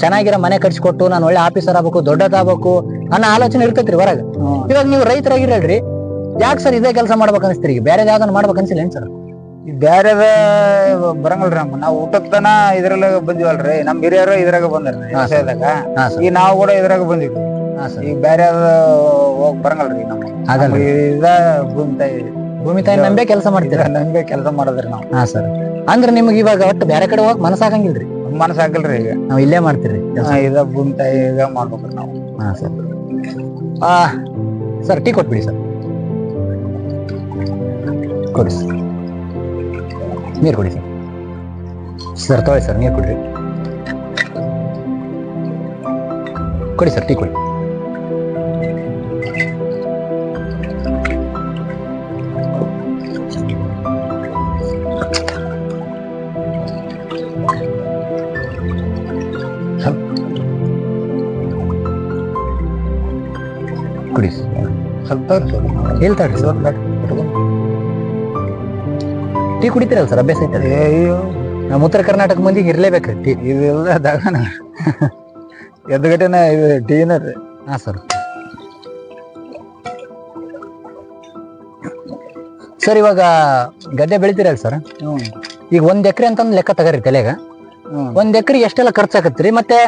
Speaker 1: ಚೆನ್ನಾಗಿರೋ ಮನೆ ಕಟ್ಸಿಕೊಟ್ಟು ನಾನು ಒಳ್ಳೆ ಆಫೀಸರ್ ಆಗ್ಬೇಕು ದೊಡ್ಡದಾಗಬೇಕು ಅನ್ನೋ ಆಲೋಚನೆ ಇರ್ತೈತ್ರಿ ಹೊರಗೆ. ಇವಾಗ ನೀವು ರೈತರಾಗಿರಲ್ರಿ ಯಾಕೆ ಸರ್ ಇದೇ ಕೆಲಸ ಮಾಡ್ಬೇಕು ಅನಿಸ್ತೀರಿ ಈಗ? ಬೇರೆ ಯಾವ್ದನ್ನ ಮಾಡ್ಬೇಕು ಅನ್ಸಿಲ್ಲ ಏನ್ ಸರ್
Speaker 2: ಬ್ಯಾರೆದ ಬರಂಗಲ್ರಿ ನಮ್ ನಾವು ಊಟಕ್ಕನ ಇದ್ರಲ್ಲ ಬಂದಿವಲ್ರಿ. ನಮ್ ಹಿರಿಯರು ಇದ್ರಾಗ
Speaker 1: ಬಂದ್ರಿ
Speaker 2: ಈಗ ನಾವು ಕೂಡ ಇದ್ರಾಗ ಬಂದಿವಿ ಈಗ ಬ್ಯಾರೆ ಹೋಗ್ ಬರಂಗಲ್ರಿ ನಮ್ಮ
Speaker 1: ಆಗಲ್ಲ
Speaker 2: ಇದ ಭೂಮಿ ತಾಯಿ.
Speaker 1: ಭೂಮಿ ತಾಯಿ ನಂಬೆ ಕೆಲಸ ಮಾಡ್ತೀರಾ?
Speaker 2: ನಂಬೇ ಕೆಲಸ ಮಾಡೋದ್ರಿ ನಾವು.
Speaker 1: ಹಾ ಸರ್. ಅಂದ್ರೆ ನಿಮ್ಗೆ ಇವಾಗ ಒಟ್ಟು ಬೇರೆ ಕಡೆ ಹೋಗಕ್ ಮನಸ್ಸಾಗಂಗಿಲ್ರಿ?
Speaker 2: ಮನಸ್ಸಾಗಲ್ರಿ ಈಗ.
Speaker 1: ನಾವು ಇಲ್ಲೇ ಮಾಡ್ತೀರಿ ಕೆಲ್ಸ.
Speaker 2: ಹಾ, ಇದ ಭೂಮಿ ತಾಯಿ ಈಗ ಮಾಡ್ಬೇಕ್ರಿ ನಾವು.
Speaker 1: ಹಾ ಸರ್. ಆ ಸರ್ ಟೀ ಕೊಟ್ಬಿಡಿ ಸರ್. ಕೊಡಿ ಸರ್. ನೀರು ಕೊಡಿ ಸರ್. ಸರ್ ತೊಗೊಳ್ಳಿ ಸರ್ ನೀರು ಕೊಡ್ರಿ. ಕೊಡಿ ಸರ್ ಟೀ ಕೊಡಿ. ಸ್ವಲ್ಪ ಹೇಳ್ತಾಳ್ರಿ ಸರ್. ಟೀ ಕುಡಿತೀರಲ್ಲ ಸರ್? ಅಭ್ಯಾಸ
Speaker 2: ಐತೆ ಅಯ್ಯೋ.
Speaker 1: ನಮ್ಮ ಉತ್ತರ ಕರ್ನಾಟಕ ಮಂದಿಗೆ ಇರ್ಲೇಬೇಕು ಟೀ.
Speaker 2: ಇವು ದಾಗನ ಎದ್ದು ಗಟ್ಟಿನ ಇದು ಟೀನ ರೀ
Speaker 1: ಹಾ ಸರ್. ಸರ್ ಇವಾಗ ಗದ್ದೆ ಬೆಳಿತೀರಲ್ಲ ಸರ್? ಈಗ ಒಂದ್ ಎಕರೆ ಅಂತಂದ್ ಲೆಕ್ಕ ತಗರಿ ತಲೆಗ. ಒಂದ್ ಎಕರೆ ಎಷ್ಟೆಲ್ಲ ಖರ್ಚಾಕತ್ರಿ ಮತ್ತೆ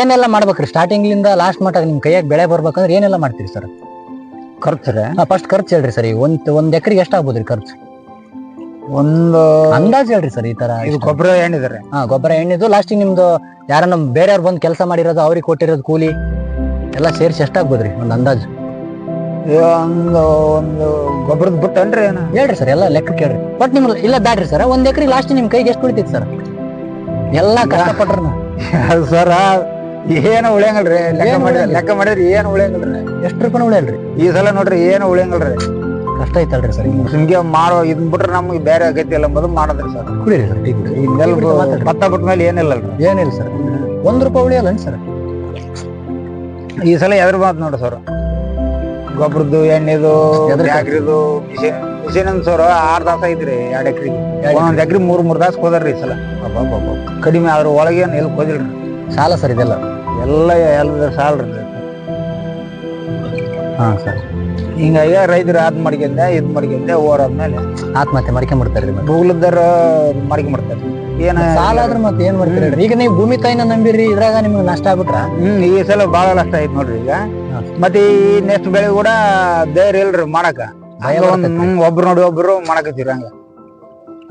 Speaker 1: ಏನೆಲ್ಲ ಮಾಡ್ಬೇಕ್ರಿ? ಸ್ಟಾರ್ಟಿಂಗ್ ಲಿಂದ ಲಾಸ್ಟ್ ಮಟ್ಟ ನಿಮ್ ಕೈಯಾಗ ಬೆಳೆ ಬರ್ಬೇಕಂದ್ರೆ ಏನೆಲ್ಲ ಮಾಡ್ತೀರಿ ಸರ್?
Speaker 2: ಖರ್ಚ್ರೆ
Speaker 1: ಫಸ್ಟ್ ಖರ್ಚು ಹೇಳ್ರಿ ಸರ್ ಒಂದ್ ಒಂದ್ ಎಕರೆಗೆ ರೀ ಖರ್ಚು?
Speaker 2: ಒಂದು
Speaker 1: ಅಂದಾಜ್ ಹೇಳ್ರಿ ಸರ್ ಈ ತರ
Speaker 2: ಇದು ಗೊಬ್ಬರ ಎಣ್ಣಿದಾರೆ
Speaker 1: ಹಾ ಗೊಬ್ಬರ ಎಣ್ಣಿದ್ದು ಲಾಸ್ಟಿಗೆ ನಿಮ್ದು ಯಾರನ್ನ ಬೇರೆಯವ್ರು ಬಂದು ಕೆಲಸ ಮಾಡಿರೋದು ಅವ್ರಿಗೆ ಕೊಟ್ಟಿರೋದು ಕೂಲಿ ಎಲ್ಲ ಸೇರಿಸಿ ಎಷ್ಟಾಗ್ಬೋದ್ರಿ ಒಂದು ಅಂದಾಜು?
Speaker 2: ಒಂದು ಒಂದು ಗೊಬ್ಬರದ ಬಿಟ್ಟನ್ರಿ ಏನ?
Speaker 1: ಹೇಳ್ರಿ ಸರ್ ಎಲ್ಲ ಲೆಕ್ಕ ಕೇಳ್ರಿ. ಬಟ್ ನಿಮ್ ಇಲ್ಲ ಬ್ಯಾಡ್ರಿ ಸರ್ ಒಂದ್ ಎಕರೆ ಲಾಸ್ಟ್ ನಿಮ್ ಕೈಗೆ ಎಷ್ಟು ಉಳಿತೈತಿ ಸರ್? ಎಲ್ಲಾ ಕಷ್ಟಪಟ್ರು
Speaker 2: ಸರ ಏನು ಉಳಿಯಂಗಲ್ರಿ? ಲೆಕ್ಕ
Speaker 1: ಏನ್
Speaker 2: ಮಾಡಿದ್ರೆ
Speaker 1: ಉಳಿಯಂಗಿಲ್ಲ.
Speaker 2: ಲೆಕ್ಕ ಮಾಡಿದ್ರೆ ಏನು ಉಳಿಯಂಗಲ್ರಿ?
Speaker 1: ಎಷ್ಟು ರೂಪಾಯಿ ಉಳಿಯಲ್ರಿ?
Speaker 2: ಈ ಸಲ ನೋಡ್ರಿ ಏನು ಉಳಿಯಂಗಲ್ರಿ?
Speaker 1: ಕಷ್ಟ ಐತಲ್ರಿ ಸರ್
Speaker 2: ಹಿಂಗೆ ಮಾಡೋ ಇದನ್ ಬಿಟ್ರೆ ನಮ್ಗೆ ಬೇರೆ ಆಗೈತಿ ಎಲ್ಲ ಎಂಬುದು ಮಾಡೋದ್ರಿ ಸರ್
Speaker 1: ಕುಡೀರಿ ಸರ್ ಟೀ ಕುಡೀರಿ. ಮಾತಾಡ್ರಿ.
Speaker 2: ಭತ್ತ ಬಿಟ್ಟ ಮೇಲೆ ಏನಿಲ್ಲಲ್ರಿ
Speaker 1: ಏನಿಲ್ಲ ಸರ್. ಒಂದ್ ರೂಪಾಯಿ ಉಳಿಯಲ್ಲ ಸರ್?
Speaker 2: ಈ ಸಲ ಎದ್ರ ಮಾತು ನೋಡ್ರಿ ಸರ್. ಗೊಬ್ಬರದ್ದು ಎಣ್ಣೆದು
Speaker 1: ಎದ್ರ-
Speaker 2: ಟ್ಯಾಕ್ರಿದು ಮಿಷಿನ್ ಮಿಷಿನ್ ಸರ್ ಆರ್ ತಾಸ ಐತ್ರಿ ಎರಡ್ ಎಕ್ರಿಗೆ ಒಂದೊಂದ್ ಎಕ್ರಿ. ಮೂರ್ ಮೂರ್ ತಾಸ ಹೋದಾರ್ರಿ ಈ ಸಲ. ಕಡಿಮೆ ಅದ್ರ ಒಳಗೆ ಏನು ಎಲ್ಲಿ ಹೋದಿಲ್ರಿ?
Speaker 1: ಸಾಲ ಸರ್ ಇದೆಲ್ಲ.
Speaker 2: ಎಲ್ಲ ಎಲ್ಲ ಸಾಲ
Speaker 1: ಹಾ ಸರ್.
Speaker 2: ಹಿಂಗಾಗಿ ರೈತರು ಆದ್ ಮಾಡ್ಕೊಂಡೆ ಇದ್ ಮಾಡ್ಕೊಂಡೆ ಓರಾದ್ಮೇಲೆ
Speaker 1: ಆತ್ಮಹತ್ಯೆ ಮಾಡ್ಕೊಂಡ್ಬಿಡ್ತಾರ್ರಿ ಮತ್ತೆ
Speaker 2: ಮಡಿಕೆ ಮಾಡ್ಕೊಂಡ್ಬಿಡ್ತಾರೆ ಏನ
Speaker 1: ಸಾಲ ಆದ್ರೆ ಮತ್ತೆ ಏನ್ ಮಾಡ್ತೀರಿ ಹೇಳ್ರಿ? ಈಗ ನೀವು ಭೂಮಿ ತಾಯಿನ ನಂಬಿರಿ ಇದ್ರಾಗ ನಿಮ್ಗೆ ನಷ್ಟ ಆಗ್ಬಿಟ್ರ?
Speaker 2: ಹ್ಮ್ ಈ ಸಲ ಬಹಳ ನಷ್ಟ ಐತ್ ನೋಡ್ರಿ ಈಗ. ಮತ್ತೆ ಈ ನೆಕ್ಸ್ಟ್ ಬೆಳೆ ಕೂಡ ಧೈರ್ಯ ಇಲ್ರಿ ಮಾಡಕ.
Speaker 1: ಭಯ
Speaker 2: ಹಂಗ ಒಂದ್
Speaker 1: ಬರ್ತೈತ್ರಿ.
Speaker 2: ಹ್ಮ್ ಒಬ್ರು ನೋಡಿ ಒಬ್ರು ಮಾಡಕತ್ತೀರಿ ಹಂಗ.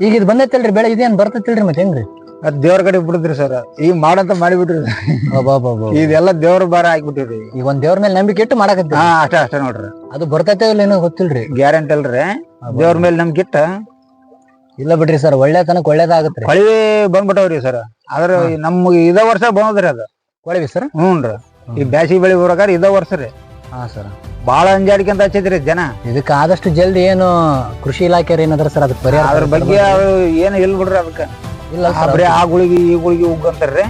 Speaker 1: ಈಗ ಇದು ಬಂದೈತಲ್ರಿ ಬೆಳೆ ಇದೇನ್ ಬರ್ತೈತಿಲ್ರಿ ಮತ್ತೆ ಹೆಂಗ್ರಿ?
Speaker 2: ಅದ್ ದೇವ್ರ ಕಡೆ ಬಿಡುದ್ರಿ ಸರ್ ಈಗ ಮಾಡಂತ ಮಾಡಿಬಿಟ್ರಿ. ಇದೆಲ್ಲ ದೇವ್ರ ಭಾರ ಹಾಕ್ಬಿಟ್ಟಿರಿ
Speaker 1: ಈಗ. ಒಂದ್ ದೇವ್ರ ಮೇಲೆ ನಂಬಿಕೆ ಇಟ್ಟು ಮಾಡಕತ್ತೀರಿ?
Speaker 2: ಹಾ ಅಷ್ಟೇ ಅಷ್ಟೇ ನೋಡ್ರಿ.
Speaker 1: ಅದು ಬರ್ತೈತೆ ಇಲ್ಲ ಏನೋ ಗೊತ್ತಿಲ್ರಿ?
Speaker 2: ಗ್ಯಾರಂಟಿ ಅಲ್ರಿ. ದೇವ್ರ ಮೇಲೆ ನಂಬಿಕೆ ಇಟ್ಟ?
Speaker 1: ಇಲ್ಲ ಬಿಡ್ರಿ ಸರ್ ಒಳ್ಳೆತನಕ್ ಒಳ್ಳೇದಾಗತ್ರಿ.
Speaker 2: ಕಳಿವೆ ಬಂದ್ಬಿಟ್ಟವ್ರಿ ಸರ್ ಆದ್ರ ನಮ್ ಇದ ವರ್ಷ ಬಂದದ್ರಿ ಅದು.
Speaker 1: ಕೊಳವಿ ಸರ್
Speaker 2: ಹ್ಞೂನ್ರಿ ಈ ಬ್ಯಾಸಿ ಬೆಳಿ ಬರೋಕಾರ ಇದ ವರ್ಷ ರೀ.
Speaker 1: ಹಾ ಸರ್
Speaker 2: ಬಾಳ ಅಂಜಾಡಿಕೆಂತ ಹಚ್ಚಿದ್ರಿ ಜನ.
Speaker 1: ಇದಕ್ಕ ಆದಷ್ಟು ಜಲ್ದಿ ಏನು ಕೃಷಿ ಇಲಾಖೆ ಏನಾದ್ರ ಸರ್ ಅದಕ್ಕೆ ಪರಿಹಾರ
Speaker 2: ಅದ್ರ ಬಗ್ಗೆ ಅವ್ರು ಏನು ಇಲ್ಲ ಬಿಡ್ರಿ ಅದಕ್ಕ.
Speaker 1: ಇಲ್ಲ
Speaker 2: ಆ ಬರೀ ಆ ಗುಳಿಗೆ ಈ ಗುಳಿಗೆ ಉಗ್ಗಂತಾರ್ರಿ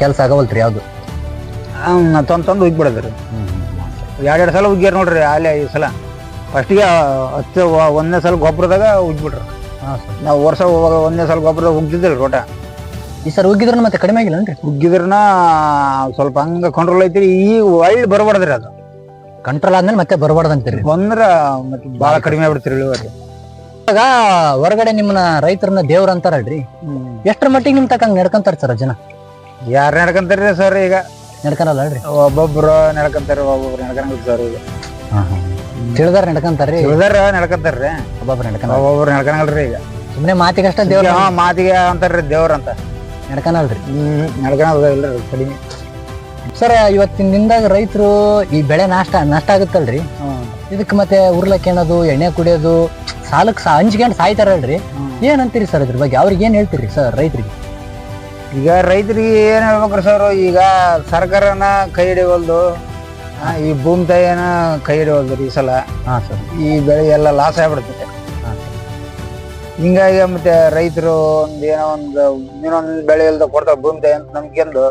Speaker 1: ಕೆಲಸ ಆಗವಲ್ತ್ರಿ ಯಾವ್ದು?
Speaker 2: ತಂದ್ ತಂದು ಉಗ್ಬಿಡದ್ರಿ ಎರಡೆರಡು ಸಲ ಉಗ್ಗ್ಯಾರ ನೋಡ್ರಿ ಅಲ್ಲೇ ಈ ಸಲ. ಫಸ್ಟಿಗೆ ಹತ್ತು ಒಂದನೇ ಸಲ ಗೊಬ್ಬರದಾಗ ಉಗ್ಬಿಡ್ರಿ
Speaker 1: ಹಾ ಸರ್.
Speaker 2: ನಾವು ವರ್ಷ ಹೋಗ ಒಂದನೇ ಸಲ ಗೊಬ್ಬರದಾಗ ಉಗ್ದಿದ್ರಿ ರೋಟ
Speaker 1: ಈ ಸರ್ ಉಗ್ಗಿದ್ರ ಮತ್ತೆ ಕಡಿಮೆ ಆಗಿಲ್ಲ ಅಂದ್ರೆ
Speaker 2: ಉಗ್ಗಿದ್ರನ ಸ್ವಲ್ಪ ಹಂಗ ಕಂಟ್ರೋಲ್ ಐತ್ರಿ. ಈಗ ಒಳ್ಳೆ ಬರಬಾರ್ದ್ರಿ ಅದು.
Speaker 1: ಕಂಟ್ರೋಲ್ ಆದ್ಮೇಲೆ ಮತ್ತೆ ಬರಬಾರ್ದಂತೀರಿ.
Speaker 2: ಬಂದ್ರ ಮತ್ತೆ ಬಹಳ ಕಡಿಮೆ ಆಗ್ಬಿಡ್ತೀರಿ ಇಳುವರಿ.
Speaker 1: ಇವಾಗ ಹೊರಗಡೆ ನಿಮ್ಮನ್ನ ರೈತರನ್ನ ದೇವ್ರ ಅಂತಾರಲ್ರಿ? ಎಷ್ಟ್ರ ಮಟ್ಟಿಗೆ ನಿಮ್ ತಕ್ಕಂಗ್ ನಡ್ಕೊಂತಾರ ಸರ್ ಜನ?
Speaker 2: ಯಾರು ನಡ್ಕಂತಾರ್ರಿ ಸರ್ ಈಗ?
Speaker 1: ನಡ್ಕನಲ್ಲಲ್ರಿ?
Speaker 2: ಒಬ್ಬೊಬ್ರು ನಡ್ಕಂತಾರ ಒಬ್ಬೊಬ್ರು ನಡ್ಕಂಗಿಲ್ಲ ಸರ್ ಈಗ.
Speaker 1: ತಿಳಿದಾರ ನಡ್ಕಂತಾರ್ರಿ?
Speaker 2: ಉಳ್ದಾರ ನಡ್ಕಂತಾರ್ರಿ.
Speaker 1: ಒಬ್ಬೊಬ್ರು ನಡ್ಕನ
Speaker 2: ಒಬ್ಬೊಬ್ರು ನಡ್ಕಂಗಲ್ರಿ ಈಗ.
Speaker 1: ಸುಮ್ನೆ ಮಾತಿಗಷ್ಟ ದೇವ್ರ
Speaker 2: ಹಾ, ಮಾತಿಗೆ ಅಂತಾರ್ರಿ ದೇವ್ರ ಅಂತ.
Speaker 1: ನಡ್ಕನಲ್ರಿ?
Speaker 2: ಹ್ಮ್ ಇಲ್ಲ ಕಡಿಮೆ.
Speaker 1: ಸರ್ ಇವತ್ತಿನ ದಿನದಾಗ ರೈತರು ಈ ಬೆಳೆ ನಾಷ್ಟ ನಷ್ಟ ಆಗುತ್ತಲ್ರಿ? ಇದಕ್ ಮತ್ತೆ ಉರ್ಲಕ್ಕೇನದು ಎಣ್ಣೆ ಕುಡಿಯೋದು ಸಾಲಕ್ಕೆ ಸಹ ಹಂಚ್ಕೊಂಡು ಸಾಯ್ತಾರಲ್ರಿ. ಏನಂತೀರಿ ಸರ್ ಇದ್ರ ಬಗ್ಗೆ? ಅವ್ರಿಗೆ ಏನು ಹೇಳ್ತೀರಿ ಸರ್ ರೈತರಿಗೆ?
Speaker 2: ಈಗ ರೈತರಿಗೆ ಏನು ಹೇಳ್ಬೇಕ್ರಿ ಸರ್ ಈಗ ಸರ್ಕಾರನ ಕೈ ಹಿಡಿವಲ್ದು ಆ, ಈ ಭೂಮಿ ತಾಯಿನ ಕೈ ಹಿಡಿವಲ್ದು ಈ ಸಲ.
Speaker 1: ಹಾಂ ಸರ್.
Speaker 2: ಈ ಬೆಳೆ ಎಲ್ಲ ಲಾಸ್ ಆಗ್ಬಿಡ್ತೈತೆ
Speaker 1: ಹಾ.
Speaker 2: ಹಿಂಗಾಗಿ ಮತ್ತೆ ರೈತರು ಒಂದು ಏನೋ ಒಂದು ಇನ್ನೊಂದು ಬೆಳೆ ಇಲ್ದ ಕೊಡ್ತಾರೆ ಭೂಮಿ ತಾಯಿ ಅಂತ ನಮ್ಗೆಂದು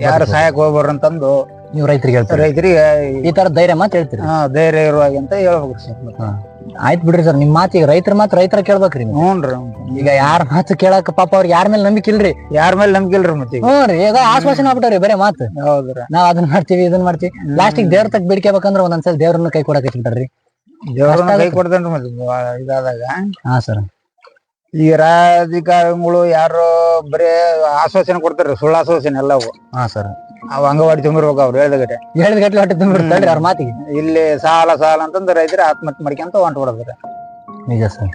Speaker 2: ಯಾರು ಸಹಾಯಕ್ಕೆ ಹೋಗ್ಬಾರ್ದು ಅಂತಂದು.
Speaker 1: ನೀವು ರೈತರಿಗೆ ಹೇಳ್ತೀರಿ?
Speaker 2: ರೈತರಿಗೆ
Speaker 1: ಈ ತರ ಧೈರ್ಯ ಮಾತು ಹೇಳ್ತೀರಿ?
Speaker 2: ಹಾ ಧೈರ್ಯ ಇರುವಾಗ ಅಂತ ಹೇಳ್ಬೇಕು ಸರ್.
Speaker 1: ಆಯ್ತು ಬಿಡ್ರಿ ಸರ್ ನಿಮ್ ಮಾತಿಗೆ ರೈತರ ಮಾತು ರೈತರ ಕೇಳ್ಬೇಕ್ರಿ ನೀವು.
Speaker 2: ಹ್ಞೂನ್ರಿ
Speaker 1: ಈಗ ಯಾರ ಮಾತು ಕೇಳಕ್ ಪಾಪ ಅವ್ರಿಗೆ ಯಾರ ಮೇಲೆ ನಂಬಿಕೆ ಇಲ್ರಿ?
Speaker 2: ಯಾರ ಮೇಲೆ ನಂಬಿಕೆ ಇಲ್ರಿ ಮತ್ತೆ ಈಗ.
Speaker 1: ಹ್ಞೂ ರೀ ಈಗ ಆಶ್ವಾಸನೆ ಆಗ್ಬಿಟ್ಟವ್ರಿ ಬರೇ ಮಾತು.
Speaker 2: ಹೌದ್ರಿ
Speaker 1: ನಾವ್ ಅದನ್ನ ಮಾಡ್ತೀವಿ ಇದನ್ನ ಮಾಡ್ತೀವಿ. ಲಾಸ್ಟಿಗೆ ದೇವ್ರ ತಗ್ ಬೇಡ್ಕೋಬೇಕಂದ್ರ ಒಂದೊಂದ್ಸಲ ದೇವ್ರನ್ನ ಕೈ ಕೊಡಕ್ ಇಟ್ಬಿಟ್ರಿ
Speaker 2: ದೇವ್ರನ್ನ ಕೈ. ಕೊಡ್ತೇನ್ರಿ ಮತ್ತೆ ಇದಾದಾಗ.
Speaker 1: ಹಾ ಸರ್.
Speaker 2: ಈ ರಾಜಕಾರಣಿಗಳು ಯಾರು ಬರೇ ಆಶ್ವಾಸನೆ ಕೊಡ್ತಾರ ಸುಳ್ಳು ಆಶ್ವಾಸನೆ ಎಲ್ಲವು.
Speaker 1: ಹಾ ಸರ್.
Speaker 2: ಅವ್ ಅಂಗವಾಡಿ ತುಂಬಿರ್ಬೇಕು ಅವ್ರು ಹೇಳ್ದಗಟ್ಟೆ
Speaker 1: ಹೇಳಿದ ಗಟ್ಲೆ ಹೊಟ್ಟೆ ತುಂಬಿರ್ತಾಳ್ರಿ ಅವ್ರ ಮಾತಿಗೆ.
Speaker 2: ಇಲ್ಲಿ ಸಾಲ ಸಾಲ ಅಂತಂದ್ರೆ ರೈತರು ಆತ್ಮಹತ್ಯೆ ಮಾಡ್ಕೊಂತ ಹೊಂಟು ಬಿಡದ್ರಿ
Speaker 1: ನಿಜ ಸರ್.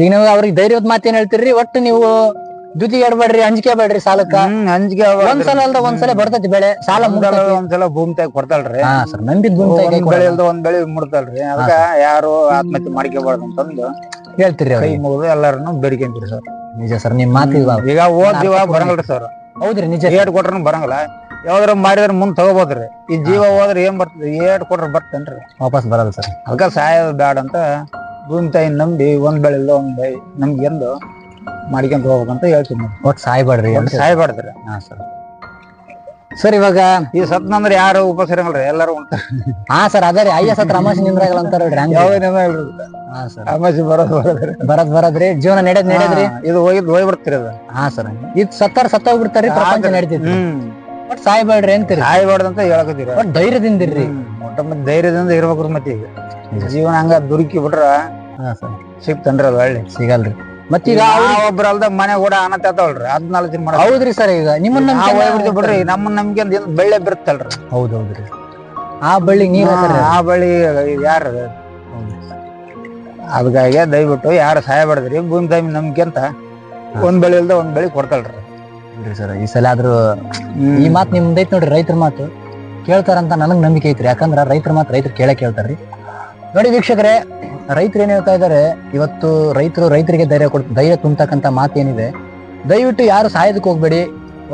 Speaker 1: ಈಗ ನೀವು ಅವ್ರಿಗೆ ಧೈರ್ಯದ ಮಾತೇನ್ ಹೇಳ್ತೀರಿ? ಒಟ್ಟು ನೀವು ದುತಿ ಎಡಬೇಡ್ರಿ ಅಂಜಿಕೆ ಬೇಡ್ರಿ ಸಾಲಕ್ಕ?
Speaker 2: ಅಂಜಿಕೆ
Speaker 1: ಒಂದ್ಸಲ ಅಲ್ದ ಒಂದ್ಸಲ ಬರ್ತೈತಿ ಬೆಳೆ. ಸಾಲ
Speaker 2: ಒಂದ್ಸಲ
Speaker 1: ಮುಗ್ದೈತಿ.
Speaker 2: ಒಂದ್ಸಲ ಭೂಮಿ ತಾಯಿ ಕೊಡ್ತಾಳ್ರಿ.
Speaker 1: ನಂಬಿದ್ ಭೂಮಿ ತಾಯಿ
Speaker 2: ಬೆಳೆ. ಇಲ್ದ ಒಂದ್ ಬೆಳೆ ಮುಡ್ತಾಳ್ರಿ ಅದಕ್ಕ ಯಾರು ಆತ್ಮಹತ್ಯೆ ಮಾಡ್ಕೋಬಾರ್ದು ಅಂತಂದು
Speaker 1: ಹೇಳ್ತೀರಿ
Speaker 2: ಕೈ ಮುಗಿದು ಎಲ್ಲಾರನು ಬೇಡಿಕೆಂತೀರಿ ಸರ್.
Speaker 1: ನಿಜ ಸರ್ ನಿಮ್ ಮಾತಿಲ್ಲ
Speaker 2: ಈಗ ಓದ್ ಜೀವ ಬರಂಗಲ್ರಿ ಸರ್.
Speaker 1: ಹೌದ್ರಿ ನಿಜ
Speaker 2: ಏಟ್ ಕೊಟ್ರ ಬರಂಗಲ್ಲ. ಯಾವ್ದಾರ ಮಾಡಿದ್ರ ಮುಂದ್ ತಗೋಬೋದ್ರಿ. ಈ ಜೀವ ಹೋದ್ರೆ ಏನ್ ಬರ್ತದೆ? ಏಟ್ ಕೊಟ್ರ ಬರ್ತೇನ್ರಿ
Speaker 1: ವಾಪಸ್ ಬರಲ್ಲ ಸರ್.
Speaker 2: ಅದಕ್ಕೆ ಸಾಯೋದು ಬ್ಯಾಡ ಅಂತ ಭೂಮಿ ತಾಯಿ ನಂಬಿ ಒಂದ್ ಬೆಳೆ ಇಲ್ಲ ಒಂದ್ ಬೆಳೆ ನಮ್ಗೆ ಎಂದು ಮಾಡ್ಕೊಂತ ಹೋಗ್ಬೇಕಂತ ಹೇಳ್ತೀನಿ.
Speaker 1: ಒಟ್ಟು ಸಾಯ್ಬೇಡ್ರಿ
Speaker 2: ಸಾಯ್ಬಾರ್ದ್ರಿ.
Speaker 1: ಹಾ ಸರ್. ಸರ್ ಇವಾಗ
Speaker 2: ಈ ಸತ್ನಂದ್ರ ಯಾರು ಉಪವಾಸ ಎಲ್ಲರೂ ಎಲ್ಲಾರು ಉಂಟ.
Speaker 1: ಹಾ ಸರ್ ಅದೇ ರೀ ಎಸ್ ಹತ್ರ ಅಮಾಸಿ ನಿಂದ್ರಾಗಲ್ಲ ಹಂಗ.
Speaker 2: ಯಾವ್ದೇನ
Speaker 1: ಹಾ ಸರ್.
Speaker 2: ಅಮಾಸಿ ಬರೋದ್ ಬರೋದ್ರಿ
Speaker 1: ಬರದ್ ಬರದ್ರಿ ಜೀವನ ನಡೆದ್ ನಡೆದ್ರಿ
Speaker 2: ಇದು ಹೋಗಿದ್ ಹೋಗಿ ಬಿಡ್ತೀರಿ ಅದು.
Speaker 1: ಹಾ ಸರ್ ಇದ್ ಸತ್ತಾರ ಸತ್ತೋಗ್ಬಿಡ್ತಾರ್ರಿ ಪ್ರಪಂಚ ನಡೀತೈತಿ ಬಟ್ ಸಾಯ್ಬೇಡ್ರಿ ಅಂತೀರಿ.
Speaker 2: ಸಾಯ್ಬಾರ್ದು ಅಂತ ಹೇಳಕತ್ತೀರಿ.
Speaker 1: ಬಟ್ ಧೈರ್ಯದಿಂದಿರ್ರಿ.
Speaker 2: ಮೊಟ್ಟ ಮತ್ತೆ ಧೈರ್ಯದಿಂದ ಇರ್ಬೇಕ್ರಿ ಮತ್ತೆ ಈಗ. ಜೀವನ ಹಂಗ ದುರುಕಿ ಬಿಟ್ರ
Speaker 1: ಹಾ ಸರ್.
Speaker 2: ಸಿಕ್ತನ್ರಿ ಅದು ಒಳ್ಳೆ
Speaker 1: ಸಿಗಲ್ರಿ. ಮತ್ತೀಗ
Speaker 2: ಒಬ್ರು ಅಲ್ದ ಮನೆ ಕೂಡ ಅನತ ಆತಾವಲ್ರಿ ದಿನ ಮಾಡ
Speaker 1: ಹೌದ್ರಿ ಸರ್ ಈಗ ನಿಮ್ಮನ್ನ
Speaker 2: ನಾವ್
Speaker 1: ನಂಬ್ಕೊಂಡ್
Speaker 2: ಬಿಡ್ರಿ ನಮ್ಮ ನಮ್ಗೆ ಬೆಳ್ಳೆ ಬಿರುತ್ತಲ್ರಿ.
Speaker 1: ಹೌದ್ ಹೌದ್ರಿ ಆ ಬಳ್ಳಿ ನೀರ್
Speaker 2: ಆ ಬಳ್ಳಿ ಯಾರ? ಅದಕ್ಕಾಗಿ ದಯವಿಟ್ಟು ಯಾರು ಸಹಾಯ ಮಾಡಿದ್ರಿ ಭೂಮಿ ತಾಯಿ ನಂಬಿಕೆ ಅಂತ ಒಂದ್ ಬೆಳೆ ಇಲ್ದ ಒಂದ್ ಬೆಳೆ ಕೊಡ್ತಾಳ್ರಿ
Speaker 1: ಸರ್ ಈ ಸಲ ಆದ್ರೂ ಈ ಮಾತ್ ನಿಮ್ದೈತ್ ನೋಡ್ರಿ ರೈತರ ಮಾತು. ಕೇಳ್ತಾರಂತ ನನಗೆ ನಂಬಿಕೆ ಐತ್ರಿ ಯಾಕಂದ್ರ ರೈತರ ಮಾತು ರೈತರು ಕೇಳೇ ಕೇಳ್ತಾರ್ರಿ. ನೋಡಿ ವೀಕ್ಷಕರೇ, ರೈತರು ಏನ್ ಹೇಳ್ತಾ ಇದ್ದಾರೆ? ಇವತ್ತು ರೈತರು ರೈತರಿಗೆ ಧೈರ್ಯ ಕೊಡ್, ಧೈರ್ಯ ತುಂಬತಕ್ಕಂಥ ಮಾತೇನಿದೆ. ದಯವಿಟ್ಟು ಯಾರು ಸಾಯೋದಕ್ಕೆ ಹೋಗ್ಬೇಡಿ.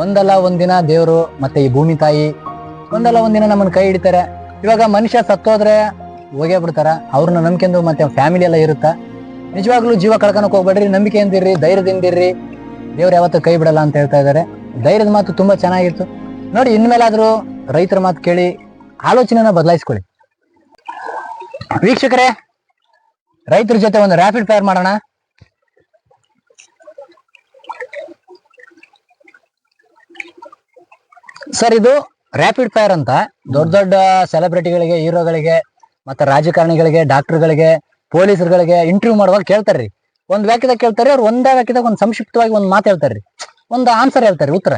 Speaker 1: ಒಂದಲ್ಲ ಒಂದಿನ ದೇವರು ಮತ್ತೆ ಈ ಭೂಮಿ ತಾಯಿ, ಒಂದಲ್ಲ ಒಂದಿನ ನಮ್ಮನ್ನ ಕೈ ಹಿಡಿತಾರೆ. ಇವಾಗ ಮನುಷ್ಯ ಸತ್ತೋದ್ರೆ ಹೋಗೇ ಬಿಡ್ತಾರ. ಅವ್ರನ್ನ ನಂಬಿಕೆಂದು ಮತ್ತೆ ಫ್ಯಾಮಿಲಿ ಎಲ್ಲ ಇರುತ್ತಾ? ನಿಜವಾಗ್ಲೂ ಜೀವ ಕಳ್ಕೊಳಕ್ ಹೋಗ್ಬೇಡ್ರಿ ನಂಬಿಕೆಯಿಂದಿರ್ರಿ ಧೈರ್ಯದಿಂದಿರ್ರಿ ದೇವ್ರು ಯಾವತ್ತೂ ಕೈ ಬಿಡಲ್ಲ ಅಂತ ಹೇಳ್ತಾ ಇದ್ದಾರೆ. ಧೈರ್ಯದ ಮಾತು ತುಂಬಾ ಚೆನ್ನಾಗಿತ್ತು. ನೋಡಿ, ಇನ್ಮೇಲಾದ್ರೂ ರೈತರ ಮಾತು ಕೇಳಿ, ಆಲೋಚನೆನ ಬದಲಾಯಿಸ್ಕೊಳ್ಳಿ. ವೀಕ್ಷಕರೇ ರೈತರ ಜೊತೆ ಒಂದು ರ್ಯಾಪಿಡ್ ಫೈರ್ ಮಾಡೋಣ. ಸರ್ ಇದು ರ್ಯಾಪಿಡ್ ಫೈರ್ ಅಂತ ದೊಡ್ಡ ದೊಡ್ಡ ಸೆಲೆಬ್ರಿಟಿಗಳಿಗೆ ಹೀರೋಗಳಿಗೆ ಮತ್ತೆ ರಾಜಕಾರಣಿಗಳಿಗೆ ಡಾಕ್ಟರ್ಗಳಿಗೆ ಪೊಲೀಸರುಗಳಿಗೆ ಇಂಟರ್ವ್ಯೂ ಮಾಡುವಾಗ ಕೇಳ್ತಾರ್ರಿ. ಒಂದ್ ವಾಕ್ಯದಾಗ ಕೇಳ್ತಾರೆ ಅವ್ರು ಒಂದೇ ವಾಕ್ಯದಾಗ ಒಂದು ಸಂಕ್ಷಿಪ್ತವಾಗಿ ಒಂದು ಮಾತು ಹೇಳ್ತಾರ್ರಿ. ಒಂದು ಆನ್ಸರ್ ಹೇಳ್ತಾರ್ರಿ ಉತ್ತರ.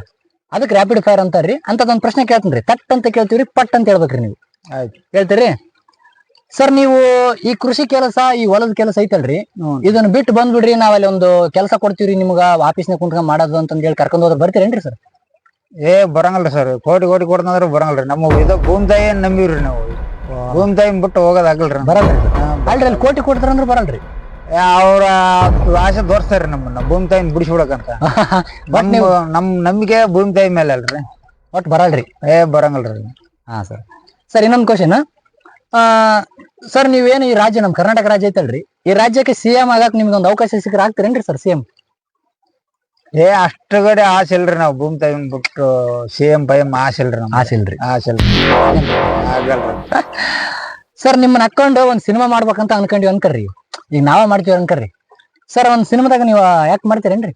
Speaker 1: ಅದಕ್ಕೆ ರ್ಯಾಪಿಡ್ ಫೈರ್ ಅಂತಾರ್ರಿ ಅಂತದೊಂದು ಪ್ರಶ್ನೆ ಕೇಳ್ತೀನಿ ರೀ. ತಟ್ ಅಂತ ಕೇಳ್ತೀವ್ರಿ ಪಟ್ ಅಂತ ಹೇಳ್ಬೇಕ್ರಿ ನೀವು.
Speaker 2: ಆಯ್ತು.
Speaker 1: ಹೇಳ್ತೀರಿ? ಸರ್ ನೀವು ಈ ಕೃಷಿ ಕೆಲಸ ಈ ಹೊಲದ ಕೆಲಸ ಐತಲ್ರಿ? ಇದನ್ನ ಬಿಟ್ಟು ಬಂದ್ಬಿಡ್ರಿ ನಾವ್ ಅಲ್ಲಿ ಒಂದು ಕೆಲಸ ಕೊಡ್ತೀವ್ರಿ ನಿಮ್ಗ ಆಫೀಸ್ನಾಗ ಕುಂತ್ಕೊಂಡ್ ಮಾಡೋದು ಅಂತ ಹೇಳಿ ಕರ್ಕೊಂಡ್ ಹೋದ್ರೆ ಬರ್ತೀರೇನ್ರಿ ಸರ್
Speaker 2: ಏ ಬರಂಗಲ್ರಿ ಸರ್ ಕೋಟಿ ಕೋಟಿ ಕೊಡ್ತಂದ್ರೆ ಬರಂಗಲ್ರಿ. ನಮ್ಮ ಇದು ಭೂಮಿ ತಾಯಿ ನಂಬಿವ್ರಿ ನಾವು? ಭೂಮಿ ತಾಯಿ ಬಿಟ್ಟು ಹೋಗೋದಾಗಲ್ರಿ
Speaker 1: ಬರಲ್ರಿ ಅಲ್ರಿ ಅಲ್ಲಿ ಕೋಟಿ ಕೊಡ್ತಾರಂದ್ರ ಬರಲ್ರಿ.
Speaker 2: ಅವ್ರ ಆಸೆ ತೋರಿಸ್ತಾರ್ರಿ ನಮ್ಮನ್ನ. ಭೂಮಿ ತಾಯಿನ ಬಿಡಿಸ್ಬಿಡಕಂತ
Speaker 1: ಬಟ್ ನೀವು
Speaker 2: ನಮ್ ನಂಬಿಕೆ ಭೂಮಿ ತಾಯಿ ಮೇಲೆ ಅಲ್ರಿ
Speaker 1: ಒಟ್ ಬರಲ್ರಿ?
Speaker 2: ಏ ಬರಂಗಲ್ರಿ
Speaker 1: ಹಾ ಸರ್ ಸರ್ ಇನ್ನೊಂದು ಕ್ವಶನ್ ಸರ್ ನೀವೇನು ಈ ರಾಜ್ಯ ನಮ್ ಕರ್ನಾಟಕ ರಾಜ್ಯ ಐತಲ್ರಿ? ಈ ರಾಜ್ಯಕ್ಕೆ ಸಿಎಂ ಆಗಕ್ ನಿಮ್ಗೆ ಒಂದು ಅವಕಾಶ ಸಿಕ್ಕರೆ ಆಗ್ತೀರೇನ್ರಿ ಸರ್ ಸಿಎಂ
Speaker 2: ಏ ಅಷ್ಟು ಕಡೆ ಆಸೆ ಇಲ್ರಿ ನಾವು ಭೂಮಿ ತಾಯಿ ಬಿಟ್ಟು ಸಿ ಎಂ ಪೈ ಎಂ ಆಸೆ ಇಲ್ರಿ ನಮ್ಗೆ.
Speaker 1: ಆಸೆ ಇಲ್ರಿ.
Speaker 2: ಆಸೆ ಇಲ್ರಿ. ಆಗಲ್ರಿ
Speaker 1: ಸರ್ ನಿಮ್ಮನ್ನ ಹಾಕೊಂಡು ಒಂದ್ ಸಿನಿಮಾ ಮಾಡ್ಬೇಕಂತ ಅನ್ಕೊಂಡ್ವಿ ಅನ್ಕರ್ರಿ. ಈಗ ನಾವೇ ಮಾಡ್ತೀವಿ ಅನ್ಕರ್ರಿ. ಸರ್ ಒಂದ್ ಸಿನಿಮಾದಾಗ ನೀವು ಯಾಕೆ ಮಾಡ್ತೀರೇನ್ರಿ?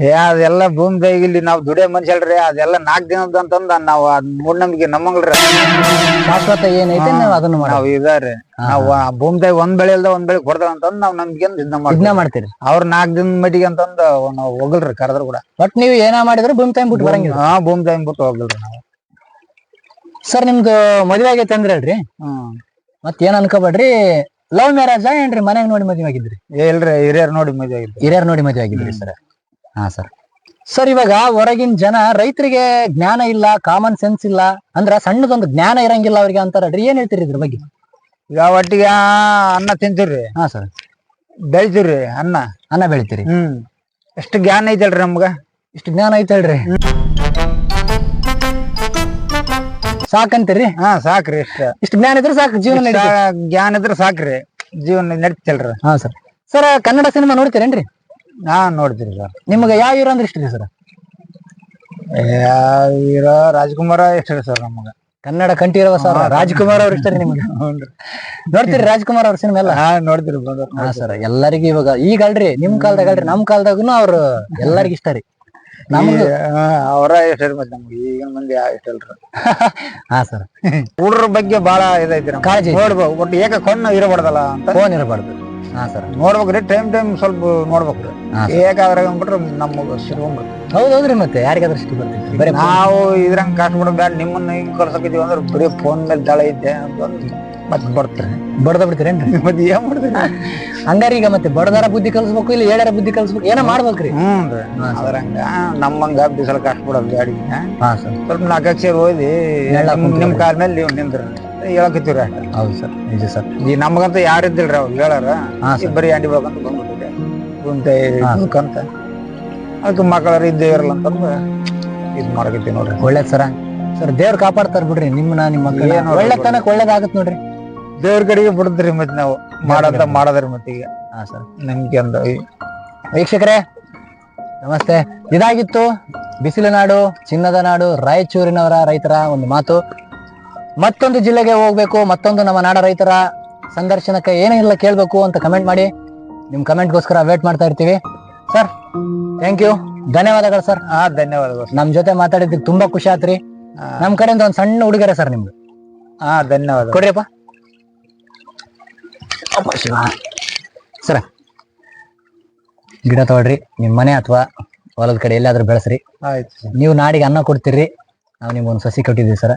Speaker 2: ಏ ಅದೆಲ್ಲ ಭೂಮಿ ತಾಯಿಗೆ ಇಲ್ಲಿ ನಾವು ದುಡಿಯೋ ಮನುಷ್ಯ ಅಲ್ರಿ ಅದೆಲ್ಲ ನಾಕ್ ದಿನದ ಅಂತಂದ ನಾವ್ ಅದ್ ಮೂಢನಂಬಿಕೆ ನಮ್ಮಂಗ್ರಿ
Speaker 1: ಶಾಶ್ವತ ಏನೈತೆ ನಾವು ಅದನ್ನ ಮಾಡ್ತೀವಿ
Speaker 2: ನಾವ್ ಇದಾರೆ ನಾವು ಆ ಭೂಮಿ ಒಂದ್ ಬೆಳೆ ಇಲ್ದ ಒಂದ್ ಬೆಳೆ ಕೊಡ್ತಾರ ಅಂತಂದ್ ನಾವ್ ನಂಬಿಕೆ ಇದನ್ನ
Speaker 1: ಇದನ್ನ
Speaker 2: ಮಾಡ್ತೀವಿ?
Speaker 1: ಮಾಡ್ತೀರಿ?
Speaker 2: ಅವ್ರ ನಾಕ್ ದಿನ ಮಟ್ಟಿಗೆ ಅಂತಂದ ನಾವ್ ಹೋಗಲ್ರಿ ಕರೆದ್ರು ಕೂಡ.
Speaker 1: ಬಟ್ ನೀವು ಏನ ಮಾಡಿದ್ರು ಭೂಮಿ ತಾಯಿ ಬಿಟ್ಟು ಬರಂಗಿಲ್ಲ?
Speaker 2: ಹಾ ಭೂಮಿ ತಾಯಿ ಬಿಟ್ಟು ಹೋಗಲ್ರಿ ನಾವು.
Speaker 1: ಸರ್ ನಿಮ್ದು ಮದ್ವೆ ಆಗೈತೆ ಅಂದ್ರೆ ಹೇಳ್ರಿ?
Speaker 2: ಹ್ಮ್.
Speaker 1: ಮತ್ ಏನ್ ಅನ್ಕೋಬೇಡ್ರಿ? ಲವ್ ಮ್ಯಾರೇಜ್ ಏನ್ರಿ? ಮನ್ಯಾಗ ನೋಡಿ ಮದ್ವೆ ಆಗಿದ್ರಿ?
Speaker 2: ಏ ಇಲ್ರಿ ಹಿರಿಯರ್ ನೋಡಿ ಮದ್ವೆ ಆಗಿದ್ರಿ
Speaker 1: ಹಿರಿಯರ್ ನೋಡಿ ಮದ್ವೆ ಆಗಿದ್ರಿ ಸರ್ ಹಾ ಸರ್ ಸರ್ ಇವಾಗ ಹೊರಗಿನ ಜನ ರೈತರಿಗೆ ಜ್ಞಾನ ಇಲ್ಲ ಕಾಮನ್ ಸೆನ್ಸ್ ಇಲ್ಲ ಅಂದ್ರ ಸಣ್ಣದೊಂದು ಜ್ಞಾನ ಇರಂಗಿಲ್ಲ ಅವ್ರಿಗೆ ಅಂತಾರಲ್ರಿ. ಏನ್ ಹೇಳ್ತೀರಿ ಇದ್ರ ಬಗ್ಗೆ?
Speaker 2: ಈಗ ಒಟ್ಟಿಗೆ ಅನ್ನ ತಿಂತೀವ್ರಿ.
Speaker 1: ಹಾ ಸರ್
Speaker 2: ಬೆಳಿತೀವ್ರಿ ಅನ್ನ.
Speaker 1: ಅನ್ನ ಬೆಳಿತೀರಿ?
Speaker 2: ಹ್ಮ್. ಎಷ್ಟು ಜ್ಞಾನ ಐತಲ್ರಿ ನಮ್ಗ?
Speaker 1: ಇಷ್ಟು ಜ್ಞಾನ ಐತಲ್ರಿ? ಸಾಕಂತೀರಿ?
Speaker 2: ಹಾ ಸಾಕ್ರಿ ಇಷ್ಟ.
Speaker 1: ಇಷ್ಟು ಜ್ಞಾನ ಇದ್ರೆ ಸಾಕು ಜೀವನ ನಡೀತದೆ.
Speaker 2: ಜ್ಞಾನ ಇದ್ರ ಸಾಕ್ರಿ. ಜೀವನ ನಡೀತಲ್ರಿ
Speaker 1: ಹಾ ಸರ್ ಸರ್ ಕನ್ನಡ ಸಿನಿಮಾ ನೋಡ್ತೀರೇನ್ರಿ?
Speaker 2: ಹಾ ನೋಡ್ತೀರಿ ಸರ್
Speaker 1: ನಿಮ್ಗೆ ಯಾವ ಹೀರೋ ಅಂದ್ರೆ ಇಷ್ಟ ರೀ ಸರ್
Speaker 2: ಹೀರೋ ರಾಜ್ಕುಮಾರ ಇಷ್ಟ ಸರ್ ನಮಗ.
Speaker 1: ಕನ್ನಡ ಕಂಠೀರವ ಸರ್ ರಾಜ್ಕುಮಾರ್ ಅವ್ರ ಇಷ್ಟ ರೀ ನಿಮ್ಗೆ. ನೋಡ್ತೀರಿ ರಾಜ್ಕುಮಾರ್ ಅವ್ರ ಸಿನಿಮಾ ಎಲ್ಲ?
Speaker 2: ಹಾ ನೋಡ್ತೀರಿ
Speaker 1: ಹಾ. ಸರ್ ಎಲ್ಲರಿಗೂ ಇವಾಗ ಈಗ ಅಲ್ರಿ ನಿಮ್ ಕಾಲದಾಗ ಅಲ್ರಿ ನಮ್ ಕಾಲದಾಗನು ಅವ್ರು ಎಲ್ಲರಿಗೂ ಇಷ್ಟ ರೀ. ನಮ್ಗೆ
Speaker 2: ಈ, ಹಾ, ಅವ್ರ ಇಷ್ಟ ರೀ ಮತ್ತೆ ಈಗ ಈಗಿನ ಮಂದಿ ಯಾವ ಇಷ್ಟ ಇಲ್ರಿ.
Speaker 1: ಹಾ ಸರ್
Speaker 2: ಹುಡ್ರ ಬಗ್ಗೆ ಬಹಳ ಇದೈತಿ ನಮ್ಗೆ.
Speaker 1: ಕಾಳಜಿ
Speaker 2: ನೋಡ್ಬೋದು ಒಟ್ಟು ಏಕ ಕೊನ್ನ ಇರಬಾರ್ದಲ್ಲ ಅಂತ?
Speaker 1: ಫೋನ್ ಇರಬಾರ್ದು. ಹಾ ಸರ್.
Speaker 2: ನೋಡ್ಬೇಕ್ರಿ ಟೈಮ್ ಟೈಮ್ ಸ್ವಲ್ಪ ನೋಡ್ಬೇಕ್ರಿ
Speaker 1: ಹಾ
Speaker 2: ಏಕಾದ್ರಾಗ ಅಂದ್ಬಿಟ್ರೆ ನಮ್ಗ ಸಿರ್ಕೊಂಡ್ಬಿಡ್ರಿ
Speaker 1: ಹೌದೌದ್ರಿ ಮತ್ತೆ? ಯಾರಿಗಾದ್ರೂ ಇಷ್ಟ ಬರ್ತೈತಿ? ಬರೀ
Speaker 2: ನಾವು ಇದ್ರಂಗ ಬಿಡೋ ಬ್ಯಾಡ ನಿಮ್ಮನ್ನ ಹಿಂಗ್ ಕಳ್ಸಕಿದೀವಿ ಅಂದ್ರೆ ಬರೀ ಫೋನ್ ಮೇಲೆ ದಳ ಇದ್ದೆ ಅಂತಂದು ಮತ್ತೆ ಬರ್ತಾರೆ
Speaker 1: ಬಡ್ದ ಬಿಡ್ತೀರೇನ್ರಿ?
Speaker 2: ಮತ್ತೆ ಏನ್ ಮಾಡ್ತೀರಿ
Speaker 1: ಹಂಗಾರ ಈಗ ಮತ್ತೆ ಬಡದಾರ ಬುದ್ಧಿ ಕಲ್ಸ್ಬೇಕು ಇಲ್ಲ ಏಳಾರ ಬುದ್ಧಿ ಕಲ್ಸ್ಬೇಕು? ಏನೋ ಮಾಡ್ಬೇಕ್ರಿ
Speaker 2: ಹ್ಮ್ ರೀ.
Speaker 1: ಹಾ, ಸರ್.
Speaker 2: ಅದ್ರಂಗ ನಮ್ಮಂಗ ಕಷ್ಟ ಬಿಡೋದು ಗಾಡಿಗೆ
Speaker 1: ಹಾ ಸರ್.
Speaker 2: ಸ್ವಲ್ಪ ನಾಲ್ಕು ಅಕ್ಷರ ಹೋಗಿ
Speaker 1: ನೆಳ್ಳ
Speaker 2: ನಿಮ್- ನಿಮ್ ಕಾಲ ಮೇಲೆ ನೀವು ನಿಂದ್ರಿ. ಹೇಳಕತ್ತೀವ್ರಿ? ಅಷ್ಟೇ
Speaker 1: ಹೌದು ಸರ್ ನಿಜ ಸರ್.
Speaker 2: ಈ ನಮಗಂತ ಯಾರು ಇದ್ದಿಲ್ರಿ ಅವ್ರು? ಹೇಳಾರ
Speaker 1: ಹಾ ಸರ್.
Speaker 2: ಬರೀ ಆಂಟಿ ಬೇಕಂತ ಬಂದ್ಬಿಟ್ಟಿದೆ ಕುಂತ
Speaker 1: ಹಾ.
Speaker 2: ಕಂತ ಅದಕ್ಕೆ ಮಕ್ಕಳರ ಇದ್ದೇ ಇರಲ್ಲ ಅಂತಂದು ಇದು ಮಾಡಕತ್ತೀವಿ ನೋಡ್ರಿ.
Speaker 1: ಒಳ್ಳೇದ್ ಸರ. ಸರ್ ದೇವ್ರ ಕಾಪಾಡ್ತಾರ ಬಿಡ್ರಿ ನಿಮ್ಮನ್ನ ನಿಮ್ಮ ಮಕ್ಕಳ
Speaker 2: ಏನು
Speaker 1: ಒಳ್ಳೆ ತನಕ ಒಳ್ಳೇದಾಗತ್ ನೋಡ್ರಿ.
Speaker 2: ದೇವ್ರ ಕಡೆಗೆ ಬಿಡುದ್ರಿ ಮತ್ತೆ ನಾವು. ಮಾಡಂತ ಮಾಡದ್ರಿ ಮತ್ತೆ ಈಗ.
Speaker 1: ಹಾ ಸರ್.
Speaker 2: ನಂಬಿಕೆ ಅಂದ
Speaker 1: ವೀಕ್ಷಕರೇ ನಮಸ್ತೆ. ಇದಾಗಿತ್ತು ಬಿಸಿಲ ನಾಡು ಚಿನ್ನದ ನಾಡು ರಾಯಚೂರಿನವರ ರೈತರ ಒಂದು ಮಾತು. ಮತ್ತೊಂದು ಜಿಲ್ಲೆಗೆ ಹೋಗ್ಬೇಕು ಮತ್ತೊಂದು ನಮ್ಮ ನಾಡ ರೈತರ ಸಂದರ್ಶನಕ್ಕೆ ಏನೆಲ್ಲ ಕೇಳಬೇಕು ಅಂತ ಕಮೆಂಟ್ ಮಾಡಿ. ನಿಮ್ ಕಮೆಂಟ್ಗೋಸ್ಕರ ವೇಟ್ ಮಾಡ್ತಾ ಇರ್ತೀವಿ. ಸರ್ ಥ್ಯಾಂಕ್ ಯು ಧನ್ಯವಾದಗಳು ಸರ್
Speaker 2: ಹಾ ಧನ್ಯವಾದಗಳು.
Speaker 1: ನಮ್ ಜೊತೆ ಮಾತಾಡಿದ್ದಕ್ಕೆ ತುಂಬಾ ಖುಷಿ ಆತ್ರಿ. ನಮ್ ಕಡೆಯಿಂದ ಒಂದ್ ಸಣ್ಣ ಹುಡುಗರೆ ಸರ್ ನಿಮ್ಗೆ
Speaker 2: ಹಾ ಧನ್ಯವಾದ
Speaker 1: ಕೊಡ್ರಿಯಪ್ಪ ಅಪ್ಪ. ಶಿವ. ಸರ ಗಿಡ ತಗೊಳ್ರಿ ನಿಮ್ ಮನೆ ಅಥವಾ ಹೊಲದ ಕಡೆ ಎಲ್ಲಾದ್ರೂ ಬೆಳೆಸ್ರಿ.
Speaker 2: ಆಯ್ತು
Speaker 1: ನೀವು ನಾಡಿಗೆ ಅನ್ನ ಕೊಡ್ತೀರಿ. ನಾವು ನಿಮ್ಗೊಂದು ಸಸಿ ಕೊಟ್ಟಿದ್ದೀವಿ ಸರ್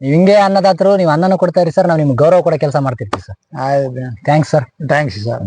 Speaker 1: ನೀವು ಹಿಂಗೆ ಅನ್ನದಾತರು ನೀವು ಅನ್ನನೂ ಕೊಡ್ತಾ ಇರಿ ಸರ್ ನಾವು ನಿಮ್ಗೆ ಗೌರವ ಕೊಡೋ ಕೆಲಸ ಮಾಡ್ತಿರ್ತೀವಿ sir. Thanks sir.
Speaker 2: Thanks sir